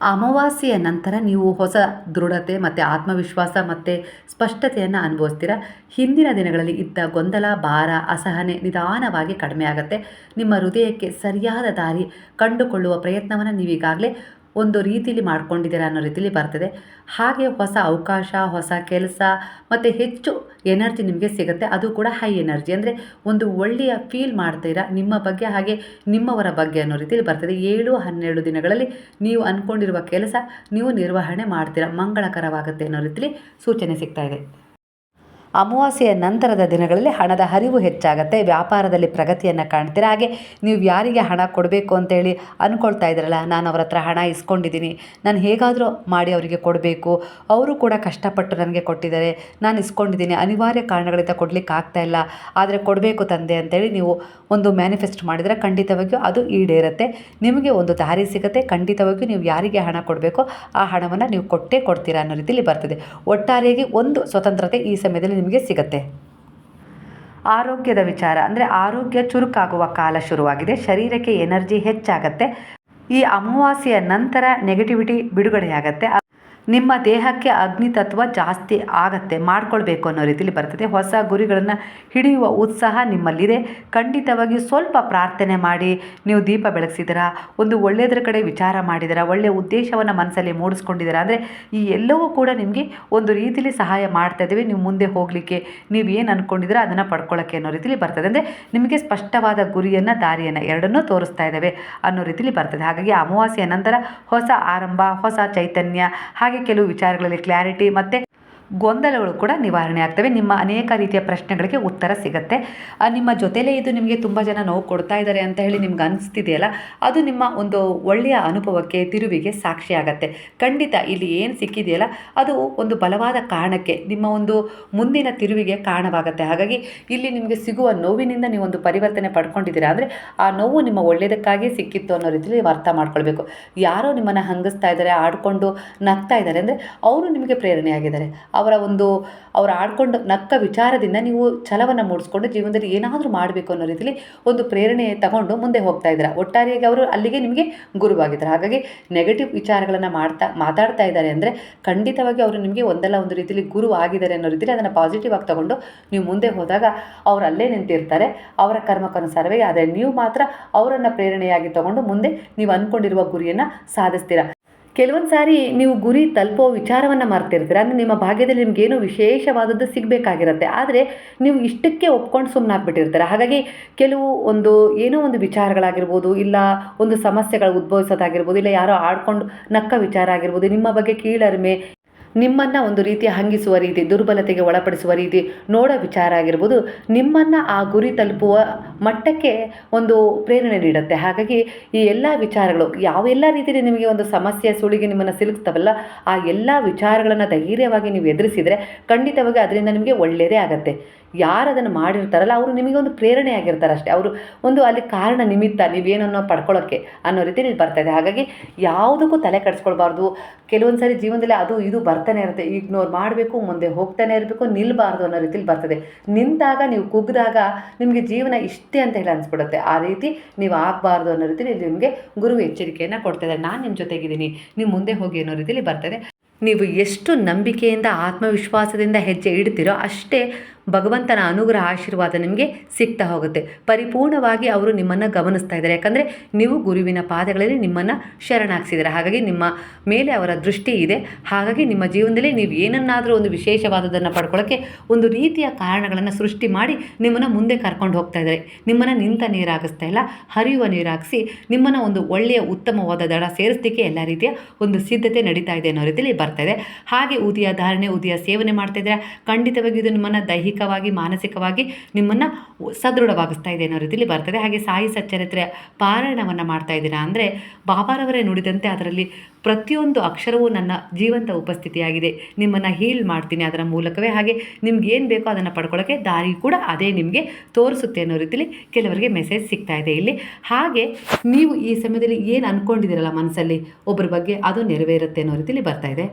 Speaker 1: ಅಮಾವಾಸ್ಯೆಯ ನಂತರ ನೀವು ಹೊಸ ದೃಢತೆ ಮತ್ತು ಆತ್ಮವಿಶ್ವಾಸ ಮತ್ತು ಸ್ಪಷ್ಟತೆಯನ್ನು ಅನುಭವಿಸ್ತೀರ? ಹಿಂದಿನ ದಿನಗಳಲ್ಲಿ ಇದ್ದ ಗೊಂದಲ, ಭಾರ, ಅಸಹನೆ ನಿಧಾನವಾಗಿ ಕಡಿಮೆ ಆಗುತ್ತೆ. ನಿಮ್ಮ ಹೃದಯಕ್ಕೆ ಸರಿಯಾದ ದಾರಿ ಕಂಡುಕೊಳ್ಳುವ ಪ್ರಯತ್ನವನ್ನು ನೀವೀಗಾಗಲೇ ಒಂದು ರೀತಿಯಲ್ಲಿ ಮಾಡ್ಕೊಂಡಿದ್ದೀರ ಅನ್ನೋ ರೀತಿಲಿ ಬರ್ತದೆ. ಹಾಗೆ ಹೊಸ ಅವಕಾಶ, ಹೊಸ ಕೆಲಸ, ಮತ್ತು ಹೆಚ್ಚು ಎನರ್ಜಿ ನಿಮಗೆ ಸಿಗುತ್ತೆ. ಅದು ಕೂಡ ಹೈ ಎನರ್ಜಿ. ಅಂದರೆ ಒಂದು ಒಳ್ಳೆಯ ಫೀಲ್ ಮಾಡ್ತೀರಾ ನಿಮ್ಮ ಬಗ್ಗೆ ಹಾಗೆ ನಿಮ್ಮವರ ಬಗ್ಗೆ ಅನ್ನೋ ರೀತಿಯಲ್ಲಿ ಬರ್ತದೆ. ಏಳು, ಹನ್ನೆರಡು ದಿನಗಳಲ್ಲಿ ನೀವು ಅಂದ್ಕೊಂಡಿರುವ ಕೆಲಸ ನೀವು ನಿರ್ವಹಣೆ ಮಾಡ್ತೀರಾ. ಮಂಗಳಕರವಾಗುತ್ತೆ ಅನ್ನೋ ರೀತಿಲಿ ಸೂಚನೆ ಸಿಗ್ತಾ ಇದೆ. ಅಮಾವಾಸ್ಯೆಯ ನಂತರದ ದಿನಗಳಲ್ಲಿ ಹಣದ ಹರಿವು ಹೆಚ್ಚಾಗುತ್ತೆ. ವ್ಯಾಪಾರದಲ್ಲಿ ಪ್ರಗತಿಯನ್ನು ಕಾಣ್ತೀರಾ? ಹಾಗೆ ನೀವು ಯಾರಿಗೆ ಹಣ ಕೊಡಬೇಕು ಅಂತೇಳಿ ಅಂದ್ಕೊಳ್ತಾ ಇದ್ದೀರಲ್ಲ ನಾನು ಅವರ ಹತ್ರ ಹಣ ಇಸ್ಕೊಂಡಿದ್ದೀನಿ, ನಾನು ಹೇಗಾದರೂ ಮಾಡಿ ಅವರಿಗೆ ಕೊಡಬೇಕು. ಅವರು ಕೂಡ ಕಷ್ಟಪಟ್ಟು ನನಗೆ ಕೊಟ್ಟಿದ್ದಾರೆ, ನಾನು ಇಸ್ಕೊಂಡಿದ್ದೀನಿ, ಅನಿವಾರ್ಯ ಕಾರಣಗಳಿಂದ ಕೊಡಲಿಕ್ಕೆ ಆಗ್ತಾ ಇಲ್ಲ, ಆದರೆ ಕೊಡಬೇಕು ತಂದೆ ಅಂತೇಳಿ ನೀವು ಒಂದು ಮ್ಯಾನಿಫೆಸ್ಟ್ ಮಾಡಿದರೆ ಖಂಡಿತವಾಗಿಯೂ ಅದು ಈಡೇರುತ್ತೆ. ನಿಮಗೆ ಒಂದು ದಾರಿ ಸಿಗುತ್ತೆ, ಖಂಡಿತವಾಗಿಯೂ ನೀವು ಯಾರಿಗೆ ಹಣ ಕೊಡಬೇಕೋ ಆ ಹಣವನ್ನು ನೀವು ಕೊಟ್ಟೇ ಕೊಡ್ತೀರಾ ಅನ್ನೋ ರೀತಿಯಲ್ಲಿ ಬರ್ತದೆ. ಒಟ್ಟಾರೆಯಾಗಿ ಒಂದು ಸ್ವತಂತ್ರತೆ ಈ ಸಮಯದಲ್ಲಿ ನಿಮಗೆ ಸಿಗುತ್ತೆ. ಆರೋಗ್ಯದ ವಿಚಾರ, ಅಂದರೆ ಆರೋಗ್ಯ ಚುರುಕಾಗುವ ಕಾಲ ಶುರುವಾಗಿದೆ. ಶರೀರಕ್ಕೆ ಎನರ್ಜಿ ಹೆಚ್ಚಾಗತ್ತೆ. ಈ ಅಮಾವಾಸ್ಯೆಯ ನಂತರ ನೆಗೆಟಿವಿಟಿ ಬಿಡುಗಡೆಯಾಗತ್ತೆ. ನಿಮ್ಮ ದೇಹಕ್ಕೆ ಅಗ್ನಿ ತತ್ವ ಜಾಸ್ತಿ ಆಗತ್ತೆ, ಮಾಡ್ಕೊಳ್ಬೇಕು ಅನ್ನೋ ರೀತಿಯಲ್ಲಿ ಬರ್ತದೆ. ಹೊಸ ಗುರಿಗಳನ್ನು ಹಿಡಿಯುವ ಉತ್ಸಾಹ ನಿಮ್ಮಲ್ಲಿದೆ. ಖಂಡಿತವಾಗಿ ಸ್ವಲ್ಪ ಪ್ರಾರ್ಥನೆ ಮಾಡಿ, ನೀವು ದೀಪ ಬೆಳಗಿಸಿದಿರಾ ಒಂದು ಒಳ್ಳೆಯದರ ಕಡೆ ವಿಚಾರ ಮಾಡಿದಿರಾ ಒಳ್ಳೆಯ ಉದ್ದೇಶವನ್ನು ಮನಸ್ಸಲ್ಲಿ ಮೂಡಿಸ್ಕೊಂಡಿದ್ದೀರಾ ಅಂದರೆ ಈ ಎಲ್ಲವೂ ಕೂಡ ನಿಮಗೆ ಒಂದು ರೀತಿಯಲ್ಲಿ ಸಹಾಯ ಮಾಡ್ತಾ ಇದ್ದೀವಿ ನೀವು ಮುಂದೆ ಹೋಗಲಿಕ್ಕೆ ನೀವು ಏನು ಅಂದ್ಕೊಂಡಿದ್ದೀರಾ ಅದನ್ನು ಪಡ್ಕೊಳ್ಳೋಕ್ಕೆ ಅನ್ನೋ ರೀತಿಯಲ್ಲಿ ಬರ್ತದೆ. ಅಂದರೆ ನಿಮಗೆ ಸ್ಪಷ್ಟವಾದ ಗುರಿಯನ್ನು, ದಾರಿಯನ್ನು ಎರಡನ್ನೂ ತೋರಿಸ್ತಾ ಇದ್ದಾವೆ ಅನ್ನೋ ರೀತಿಯಲ್ಲಿ ಬರ್ತದೆ. ಹಾಗಾಗಿ ಅಮಾವಾಸ್ಯ ನಂತರ ಹೊಸ ಆರಂಭ, ಹೊಸ ಚೈತನ್ಯ, ಹಾಗೆ ಕೆಲವು ವಿಚಾರಗಳಲ್ಲಿ ಕ್ಲಾರಿಟಿ ಮತ್ತು ಗೊಂದಲಗಳು ಕೂಡ ನಿವಾರಣೆ ಆಗ್ತವೆ. ನಿಮ್ಮ ಅನೇಕ ರೀತಿಯ ಪ್ರಶ್ನೆಗಳಿಗೆ ಉತ್ತರ ಸಿಗುತ್ತೆ. ನಿಮ್ಮ ಜೊತೆಲೇ ಇದು ನಿಮಗೆ ತುಂಬ ಜನ ನೋವು ಕೊಡ್ತಾ ಇದ್ದಾರೆ ಅಂತ ಹೇಳಿ ನಿಮ್ಗೆ ಅನಿಸ್ತಿದೆಯಲ್ಲ, ಅದು ನಿಮ್ಮ ಒಂದು ಒಳ್ಳೆಯ ಅನುಭವಕ್ಕೆ, ತಿರುವಿಗೆ ಸಾಕ್ಷಿ ಆಗತ್ತೆ. ಖಂಡಿತ ಇಲ್ಲಿ ಏನು ಸಿಕ್ಕಿದೆಯಲ್ಲ, ಅದು ಒಂದು ಬಲವಾದ ಕಾರಣಕ್ಕೆ, ನಿಮ್ಮ ಒಂದು ಮುಂದಿನ ತಿರುವಿಗೆ ಕಾರಣವಾಗುತ್ತೆ. ಹಾಗಾಗಿ ಇಲ್ಲಿ ನಿಮಗೆ ಸಿಗುವ ನೋವಿನಿಂದ ನೀವು ಒಂದು ಪರಿವರ್ತನೆ ಪಡ್ಕೊಂಡಿದ್ದೀರಾ ಅಂದರೆ, ಆ ನೋವು ನಿಮ್ಮ ಒಳ್ಳೆಯದಕ್ಕಾಗಿ ಸಿಕ್ಕಿತ್ತು ಅನ್ನೋ ರೀತಿಯಲ್ಲಿ ನೀವು ಅರ್ಥ ಮಾಡ್ಕೊಳ್ಬೇಕು. ಯಾರೋ ನಿಮ್ಮನ್ನು ಹಂಗಿಸ್ತಾ ಇದ್ದಾರೆ, ಆಡಿಕೊಂಡು ನಗ್ತಾ ಇದ್ದಾರೆ ಅಂದರೆ, ಅವರು ನಿಮಗೆ ಪ್ರೇರಣೆಯಾಗಿದ್ದಾರೆ. ಅವರ ಒಂದು, ಅವ್ರು ಆಡ್ಕೊಂಡು ನಕ್ಕ ವಿಚಾರದಿಂದ ನೀವು ಛಲವನ್ನು ಮೂಡಿಸ್ಕೊಂಡು ಜೀವನದಲ್ಲಿ ಏನಾದರೂ ಮಾಡಬೇಕು ಅನ್ನೋ ರೀತಿಯಲ್ಲಿ ಒಂದು ಪ್ರೇರಣೆ ತಗೊಂಡು ಮುಂದೆ ಹೋಗ್ತಾ ಇದ್ದಾರೆ? ಒಟ್ಟಾರೆಯಾಗಿ ಅವರು ಅಲ್ಲಿಗೆ ನಿಮಗೆ ಗುರುವಾಗಿದ್ದಾರೆ. ಹಾಗಾಗಿ ನೆಗೆಟಿವ್ ವಿಚಾರಗಳನ್ನು ಮಾಡ್ತಾ, ಮಾತಾಡ್ತಾ ಇದ್ದಾರೆ ಅಂದರೆ ಖಂಡಿತವಾಗಿ ಅವರು ನಿಮಗೆ ಒಂದಲ್ಲ ಒಂದು ರೀತಿಯಲ್ಲಿ ಗುರು ಆಗಿದ್ದಾರೆ ಅನ್ನೋ ರೀತಿಯಲ್ಲಿ ಅದನ್ನು ಪಾಸಿಟಿವ್ ಆಗಿ ತಗೊಂಡು ನೀವು ಮುಂದೆ ಹೋದಾಗ ಅವರು ಅಲ್ಲೇ ನಿಂತಿರ್ತಾರೆ. ಅವರ ಕರ್ಮಕ್ಕನುಸಾರವೇ. ಆದರೆ ನೀವು ಮಾತ್ರ ಅವರನ್ನು ಪ್ರೇರಣೆಯಾಗಿ ತಗೊಂಡು ಮುಂದೆ ನೀವು ಅಂದ್ಕೊಂಡಿರುವ ಗುರಿಯನ್ನು ಸಾಧಿಸ್ತೀರಾ? ಕೆಲವೊಂದು ಸಾರಿ ನೀವು ಗುರಿ ತಲುಪೋ ವಿಚಾರವನ್ನು ಮರ್ತಿರ್ತೀರ. ಅಂದರೆ ನಿಮ್ಮ ಭಾಗ್ಯದಲ್ಲಿ ನಿಮಗೇನು ವಿಶೇಷವಾದದ್ದು ಸಿಗಬೇಕಾಗಿರುತ್ತೆ. ಆದರೆ ನೀವು ಇಷ್ಟಕ್ಕೆ ಒಪ್ಕೊಂಡು ಸುಮ್ಮನೆ ಆಗ್ಬಿಟ್ಟಿರ್ತೀರ ಹಾಗಾಗಿ ಕೆಲವು ಒಂದು ಏನೋ ಒಂದು ವಿಚಾರಗಳಾಗಿರ್ಬೋದು, ಇಲ್ಲ ಒಂದು ಸಮಸ್ಯೆಗಳು ಉದ್ಭವಿಸೋದಾಗಿರ್ಬೋದು, ಇಲ್ಲ ಯಾರೋ ಆಡ್ಕೊಂಡು ನಕ್ಕ ವಿಚಾರ ಆಗಿರ್ಬೋದು, ನಿಮ್ಮ ಬಗ್ಗೆ ಕೀಳರಿಮೆ ನಿಮ್ಮನ್ನು ಒಂದು ರೀತಿಯ ಹಂಗಿಸುವ ರೀತಿ, ದುರ್ಬಲತೆಗೆ ಒಳಪಡಿಸುವ ರೀತಿ ನೋಡೋ ವಿಚಾರ ಆಗಿರ್ಬೋದು. ನಿಮ್ಮನ್ನು ಆ ಗುರಿ ತಲುಪುವ ಮಟ್ಟಕ್ಕೆ ಒಂದು ಪ್ರೇರಣೆ ನೀಡುತ್ತೆ. ಹಾಗಾಗಿ ಈ ಎಲ್ಲ ವಿಚಾರಗಳು ಯಾವೆಲ್ಲ ರೀತಿಯಲ್ಲಿ ನಿಮಗೆ ಒಂದು ಸಮಸ್ಯೆ, ಸುಳಿಗೆ ನಿಮ್ಮನ್ನು ಸಿಲುಕ್ತವಲ್ಲ, ಆ ಎಲ್ಲ ವಿಚಾರಗಳನ್ನು ಧೈರ್ಯವಾಗಿ ನೀವು ಎದುರಿಸಿದರೆ ಖಂಡಿತವಾಗಿ ಅದರಿಂದ ನಿಮಗೆ ಒಳ್ಳೆಯದೇ ಆಗುತ್ತೆ. ಯಾರು ಅದನ್ನು ಮಾಡಿರ್ತಾರಲ್ಲ, ಅವರು ನಿಮಗೆ ಒಂದು ಪ್ರೇರಣೆ ಆಗಿರ್ತಾರೆ ಅಷ್ಟೇ ಅವರು ಒಂದು ಅಲ್ಲಿ ಕಾರಣ ನಿಮಿತ್ತ ನೀವೇನನ್ನೋ ಪಡ್ಕೊಳ್ಳೋಕ್ಕೆ ಅನ್ನೋ ರೀತಿಯಲ್ಲಿ ಬರ್ತದೆ ಹಾಗಾಗಿ ಯಾವುದಕ್ಕೂ ತಲೆ ಕೆಡಿಸ್ಕೊಳ್ಬಾರ್ದು. ಕೆಲವೊಂದು ಸಾರಿ ಜೀವನದಲ್ಲಿ ಅದು ಇದು ಬರ್ತಾನೆ ಇರುತ್ತೆ. ಇಗ್ನೋರ್ ಮಾಡಬೇಕು, ಮುಂದೆ ಹೋಗ್ತಾನೆ ಇರಬೇಕು ನಿಲ್ಲಬಾರ್ದು ಅನ್ನೋ ರೀತಿಯಲ್ಲಿ ಬರ್ತದೆ. ನಿಂತಾಗ, ನೀವು ಕುಗ್ಗಿದಾಗ ನಿಮಗೆ ಜೀವನ ಇಷ್ಟೇ ಅಂತ ಹೇಳಿ ಅನಿಸ್ಬಿಡುತ್ತೆ. ಆ ರೀತಿ ನೀವು ಆಗಬಾರ್ದು ಅನ್ನೋ ರೀತಿಯಲ್ಲಿ ನಿಮಗೆ ಗುರು ಎಚ್ಚರಿಕೆಯನ್ನು ಕೊಡ್ತಿದ್ದಾರೆ ನಾನು ನಿಮ್ಮ ಜೊತೆಗಿದ್ದೀನಿ. ನೀವು ಮುಂದೆ ಹೋಗಿ ಅನ್ನೋ ರೀತಿಯಲ್ಲಿ ಬರ್ತದೆ. ನೀವು ಎಷ್ಟು ನಂಬಿಕೆಯಿಂದ, ಆತ್ಮವಿಶ್ವಾಸದಿಂದ ಹೆಜ್ಜೆ ಇಡ್ತೀರೋ ಅಷ್ಟೇ ಭಗವಂತನ ಅನುಗ್ರಹ ಆಶೀರ್ವಾದ ನಿಮಗೆ ಸಿಗ್ತಾ ಹೋಗುತ್ತೆ. ಪರಿಪೂರ್ಣವಾಗಿ ಅವರು ನಿಮ್ಮನ್ನು ಗಮನಿಸ್ತಾ ಇದ್ದಾರೆ. ಯಾಕಂದರೆ ನೀವು ಗುರುವಿನ ಪಾದಗಳಲ್ಲಿ ನಿಮ್ಮನ್ನು ಶರಣಾಗಿಸಿದ್ದಾರೆ? ಹಾಗಾಗಿ ನಿಮ್ಮ ಮೇಲೆ ಅವರ ದೃಷ್ಟಿ ಇದೆ. ಹಾಗಾಗಿ ನಿಮ್ಮ ಜೀವನದಲ್ಲಿ ನೀವು ಏನನ್ನಾದರೂ ಒಂದು ವಿಶೇಷವಾದದನ್ನು ಪಡ್ಕೊಳ್ಳೋಕ್ಕೆ ಒಂದು ರೀತಿಯ ಕಾರಣಗಳನ್ನು ಸೃಷ್ಟಿ ಮಾಡಿ ನಿಮ್ಮನ್ನು ಮುಂದೆ ಕರ್ಕೊಂಡು ಹೋಗ್ತಾ ಇದ್ದಾರೆ. ನಿಮ್ಮನ್ನು ನಿಂತ ನೀರಾಗಿಸ್ತಾ ಇಲ್ಲ. ಹರಿಯುವ ನೀರಾಗಿಸಿ ನಿಮ್ಮನ್ನು ಒಂದು ಒಳ್ಳೆಯ ಉತ್ತಮವಾದ ದಡ ಸೇರಿಸಲಿಕ್ಕೆ ಎಲ್ಲ ರೀತಿಯ ಒಂದು ಸಿದ್ಧತೆ ನಡೀತಾ ಇದೆ ಅನ್ನೋ ರೀತಿಯಲ್ಲಿ ಬರ್ತಾ ಇದೆ. ಹಾಗೆ ಉದಿಯ ಧಾರಣೆ, ಉದಿಯ ಸೇವನೆ ಮಾಡ್ತಾ ಇದ್ದೀರಾ? ಖಂಡಿತವಾಗಿ ಇದು ನಿಮ್ಮನ್ನು ದೈಹಿಕ ದೈಹಿಕವಾಗಿ, ಮಾನಸಿಕವಾಗಿ ನಿಮ್ಮನ್ನು ಸದೃಢವಾಗಿಸ್ತಾ ಇದೆ ಅನ್ನೋ ರೀತಿಯಲ್ಲಿ ಬರ್ತದೆ. ಹಾಗೆ ಸಾಯಿ ಸಚ್ಚರಿತ್ರೆಯ ಪಾರಾಯಣವನ್ನು ಮಾಡ್ತಾ ಇದ್ದೀರಾ ಅಂದರೆ ಬಾಬಾರವರೇ ನುಡಿದಂತೆ ಅದರಲ್ಲಿ ಪ್ರತಿಯೊಂದು ಅಕ್ಷರವೂ ನನ್ನ ಜೀವಂತ ಉಪಸ್ಥಿತಿಯಾಗಿದೆ. ನಿಮ್ಮನ್ನು ಹೀಲ್ ಮಾಡ್ತೀನಿ ಅದರ ಮೂಲಕವೇ. ಹಾಗೆ ನಿಮ್ಗೆ ಏನು ಬೇಕೋ ಅದನ್ನು ಪಡ್ಕೊಳ್ಳೋಕ್ಕೆ ದಾರಿ ಕೂಡ ಅದೇ ನಿಮಗೆ ತೋರಿಸುತ್ತೆ ಅನ್ನೋ ರೀತಿಯಲ್ಲಿ ಕೆಲವರಿಗೆ ಮೆಸೇಜ್ ಸಿಗ್ತಾ ಇದೆ ಇಲ್ಲಿ. ಹಾಗೆ ನೀವು ಈ ಸಮಯದಲ್ಲಿ ಏನು ಅಂದ್ಕೊಂಡಿದ್ದೀರಲ್ಲ ಮನಸ್ಸಲ್ಲಿ? ಒಬ್ಬರ ಬಗ್ಗೆ ಅದು ನೆರವೇರುತ್ತೆ ಅನ್ನೋ ರೀತಿಯಲ್ಲಿ ಬರ್ತಾ ಇದೆ.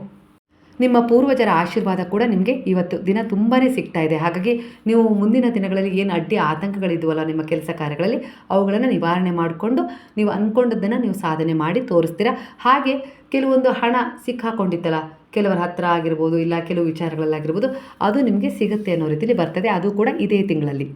Speaker 1: ನಿಮ್ಮ ಪೂರ್ವಜರ ಆಶೀರ್ವಾದ ಕೂಡ ನಿಮಗೆ ಇವತ್ತು ದಿನ ತುಂಬಾ ಸಿಗ್ತಾ ಇದೆ. ಹಾಗಾಗಿ ನೀವು ಮುಂದಿನ ದಿನಗಳಲ್ಲಿ ಏನು ಅಡ್ಡಿ ಆತಂಕಗಳಿದ್ವಲ್ಲ ನಿಮ್ಮ ಕೆಲಸ ಕಾರ್ಯಗಳಲ್ಲಿ, ಅವುಗಳನ್ನು ನಿವಾರಣೆ ಮಾಡಿಕೊಂಡು ನೀವು ಅಂದ್ಕೊಂಡದ್ದನ್ನು ನೀವು ಸಾಧನೆ ಮಾಡಿ ತೋರಿಸ್ತೀರಾ? ಹಾಗೆ ಕೆಲವೊಂದು ಹಣ ಸಿಕ್ಕಾಕೊಂಡಿತ್ತಲ್ಲ, ಕೆಲವರ ಹತ್ರ ಆಗಿರ್ಬೋದು, ಇಲ್ಲ ಕೆಲವು ವಿಚಾರಗಳಲ್ಲಾಗಿರ್ಬೋದು, ಅದು ನಿಮಗೆ ಸಿಗುತ್ತೆ ಅನ್ನೋ ರೀತಿಯಲ್ಲಿ ಬರ್ತದೆ. ಅದು ಕೂಡ ಇದೇ ತಿಂಗಳಲ್ಲಿ.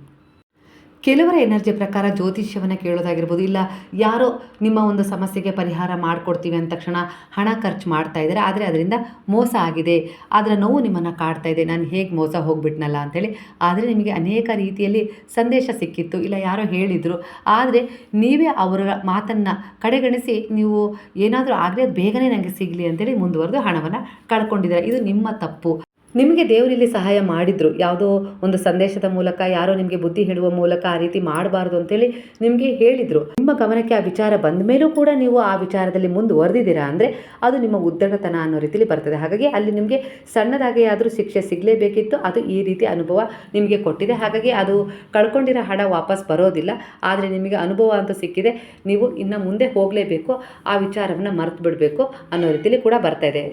Speaker 1: ಕೆಲವರ ಎನರ್ಜಿ ಪ್ರಕಾರ ಜ್ಯೋತಿಷ್ಯವನ್ನು ಕೇಳೋದಾಗಿರ್ಬೋದು, ಇಲ್ಲ ಯಾರೋ ನಿಮ್ಮ ಒಂದು ಸಮಸ್ಯೆಗೆ ಪರಿಹಾರ ಮಾಡಿಕೊಡ್ತೀವಿ ಅಂದ ತಕ್ಷಣ ಹಣ ಖರ್ಚು ಮಾಡ್ತಾ ಇದ್ದಾರೆ, ಆದರೆ ಅದರಿಂದ ಮೋಸ ಆಗಿದೆ ಅದರ ನೋವು ನಿಮ್ಮನ್ನು ಕಾಡ್ತಾ ಇದೆ, ನಾನು ಹೇಗೆ ಮೋಸ ಹೋಗ್ಬಿಟ್ನಲ್ಲ ಅಂಥೇಳಿ ಆದರೆ ನಿಮಗೆ ಅನೇಕ ರೀತಿಯಲ್ಲಿ ಸಂದೇಶ ಸಿಕ್ಕಿತ್ತು, ಇಲ್ಲ ಯಾರೋ ಹೇಳಿದರು. ಆದರೆ ನೀವೇ ಅವರ ಮಾತನ್ನು ಕಡೆಗಣಿಸಿ, ನೀವು ಏನಾದರೂ ಆಗಲಿ, ಅದು ಬೇಗನೆ ನನಗೆ ಸಿಗಲಿ ಅಂತೇಳಿ ಮುಂದುವರೆದು ಹಣವನ್ನು ಕಳ್ಕೊಂಡಿದ್ದಾರೆ. ಇದು ನಿಮ್ಮ ತಪ್ಪು. ನಿಮಗೆ ದೇವರಲ್ಲಿ ಸಹಾಯ ಮಾಡಿದ್ರು. ಯಾವುದೋ ಒಂದು ಸಂದೇಶದ ಮೂಲಕ, ಯಾರೋ ನಿಮಗೆ ಬುದ್ಧಿ ಹೇಳುವ ಮೂಲಕ ಆ ರೀತಿ ಮಾಡಬಾರ್ದು ಅಂತೇಳಿ ನಿಮಗೆ ಹೇಳಿದರು. ನಿಮ್ಮ ಗಮನಕ್ಕೆ ಆ ವಿಚಾರ ಬಂದ ಮೇಲೂ ಕೂಡ ನೀವು ಆ ವಿಚಾರದಲ್ಲಿ ಮುಂದುವರೆದಿದ್ದೀರಾ ಅಂದರೆ ಅದು ನಿಮ್ಮ ಉದ್ದಡತನ ಅನ್ನೋ ರೀತಿಯಲ್ಲಿ ಬರ್ತದೆ. ಹಾಗಾಗಿ ಅಲ್ಲಿ ನಿಮಗೆ ಸಣ್ಣದಾಗಿ ಆದರೂ ಶಿಕ್ಷೆ ಸಿಗಲೇಬೇಕಿತ್ತು. ಅದು ಈ ರೀತಿ ಅನುಭವ ನಿಮಗೆ ಕೊಟ್ಟಿದೆ. ಹಾಗಾಗಿ ಅದು ಕಳ್ಕೊಂಡಿರೋ ಹಣ ವಾಪಸ್ ಬರೋದಿಲ್ಲ. ಆದರೆ ನಿಮಗೆ ಅನುಭವ ಅಂತ ಸಿಕ್ಕಿದೆ. ನೀವು ಇನ್ನು ಮುಂದೆ ಹೋಗಲೇಬೇಕು. ಆ ವಿಚಾರವನ್ನು ಮರೆತು ಬಿಡಬೇಕು ಅನ್ನೋ ರೀತಿಯಲ್ಲಿ ಕೂಡ ಬರ್ತಾ ಇದೆ.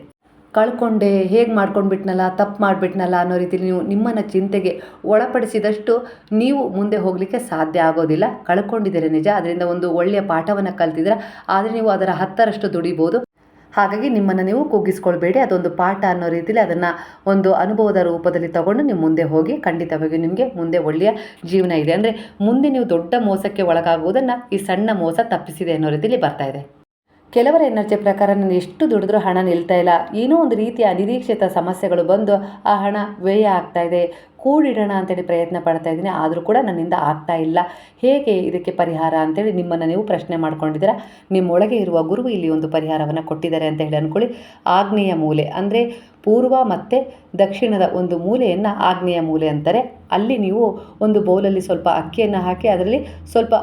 Speaker 1: ಕಳ್ಕೊಂಡೆ, ಹೇಗೆ ಮಾಡ್ಕೊಂಡ್ಬಿಟ್ನಲ್ಲ, ತಪ್ಪು ಮಾಡಿಬಿಟ್ನಲ್ಲ ಅನ್ನೋ ರೀತಿಲಿ ನೀವು ನಿಮ್ಮನ್ನು ಚಿಂತೆಗೆ ಒಳಪಡಿಸಿದಷ್ಟು ನೀವು ಮುಂದೆ ಹೋಗಲಿಕ್ಕೆ ಸಾಧ್ಯ ಆಗೋದಿಲ್ಲ. ಕಳ್ಕೊಂಡಿದ್ದೀರ ನಿಜ, ಅದರಿಂದ ಒಂದು ಒಳ್ಳೆಯ ಪಾಠವನ್ನು ಕಲ್ತಿದ್ದೀರ, ಆದರೆ ನೀವು ಅದರ ಹತ್ತರಷ್ಟು ದುಡಿಬೋದು. ಹಾಗಾಗಿ ನಿಮ್ಮನ್ನು ನೀವು ಕುಗ್ಗಿಸ್ಕೊಳ್ಬೇಡಿ, ಅದೊಂದು ಪಾಠ ಅನ್ನೋ ರೀತಿಯಲ್ಲಿ ಅದನ್ನು ಒಂದು ಅನುಭವದ ರೂಪದಲ್ಲಿ ತಗೊಂಡು ನೀವು ಮುಂದೆ ಹೋಗಿ ಖಂಡಿತವಾಗಿಯೂ ನಿಮಗೆ ಮುಂದೆ ಒಳ್ಳೆಯ ಜೀವನ ಇದೆ. ಅಂದರೆ ಮುಂದೆ ನೀವು ದೊಡ್ಡ ಮೋಸಕ್ಕೆ ಒಳಗಾಗುವುದನ್ನು ಈ ಸಣ್ಣ ಮೋಸ ತಪ್ಪಿಸಿದೆ ಅನ್ನೋ ರೀತಿಯಲ್ಲಿ ಬರ್ತಾ ಇದೆ. ಕೆಲವರ ಎನರ್ಜಿ ಪ್ರಕಾರ ನಾನು ಎಷ್ಟು ದುಡಿದ್ರೂ ಹಣ ನಿಲ್ತಾ ಇಲ್ಲ. ಏನೋ ಒಂದು ರೀತಿಯ ಅನಿರೀಕ್ಷಿತ ಸಮಸ್ಯೆಗಳು ಬಂದು, ಆ ಹಣ ವ್ಯಯ ಆಗ್ತಾ ಇದೆ, ಕೂಡಿಡೋಣ ಅಂತೇಳಿ ಪ್ರಯತ್ನ ಪಡ್ತಾ ಇದ್ದೀನಿ, ಆದರೂ ಕೂಡ ನನ್ನಿಂದ ಆಗ್ತಾ ಇಲ್ಲ. ಹೇಗೆ ಇದಕ್ಕೆ ಪರಿಹಾರ ಅಂತೇಳಿ ನಿಮ್ಮನ್ನು ನೀವು ಪ್ರಶ್ನೆ ಮಾಡ್ಕೊಂಡಿದ್ದೀರಾ? ನಿಮ್ಮೊಳಗೆ ಇರುವ ಗುರು ಇಲ್ಲಿ ಒಂದು ಪರಿಹಾರವನ್ನು ಕೊಟ್ಟಿದ್ದಾರೆ ಅಂತ ಹೇಳಿ ಅಂದ್ಕೊಳ್ಳಿ ಆಗ್ನೇಯ ಮೂಲೆ. ಅಂದರೆ ಪೂರ್ವ ಮತ್ತು ದಕ್ಷಿಣದ ಒಂದು ಮೂಲೆಯನ್ನು ಆಗ್ನೇಯ ಮೂಲೆ ಅಂತಾರೆ. ಅಲ್ಲಿ ನೀವು ಒಂದು ಬೌಲಲ್ಲಿ ಸ್ವಲ್ಪ ಅಕ್ಕಿಯನ್ನು ಹಾಕಿ, ಅದರಲ್ಲಿ ಸ್ವಲ್ಪ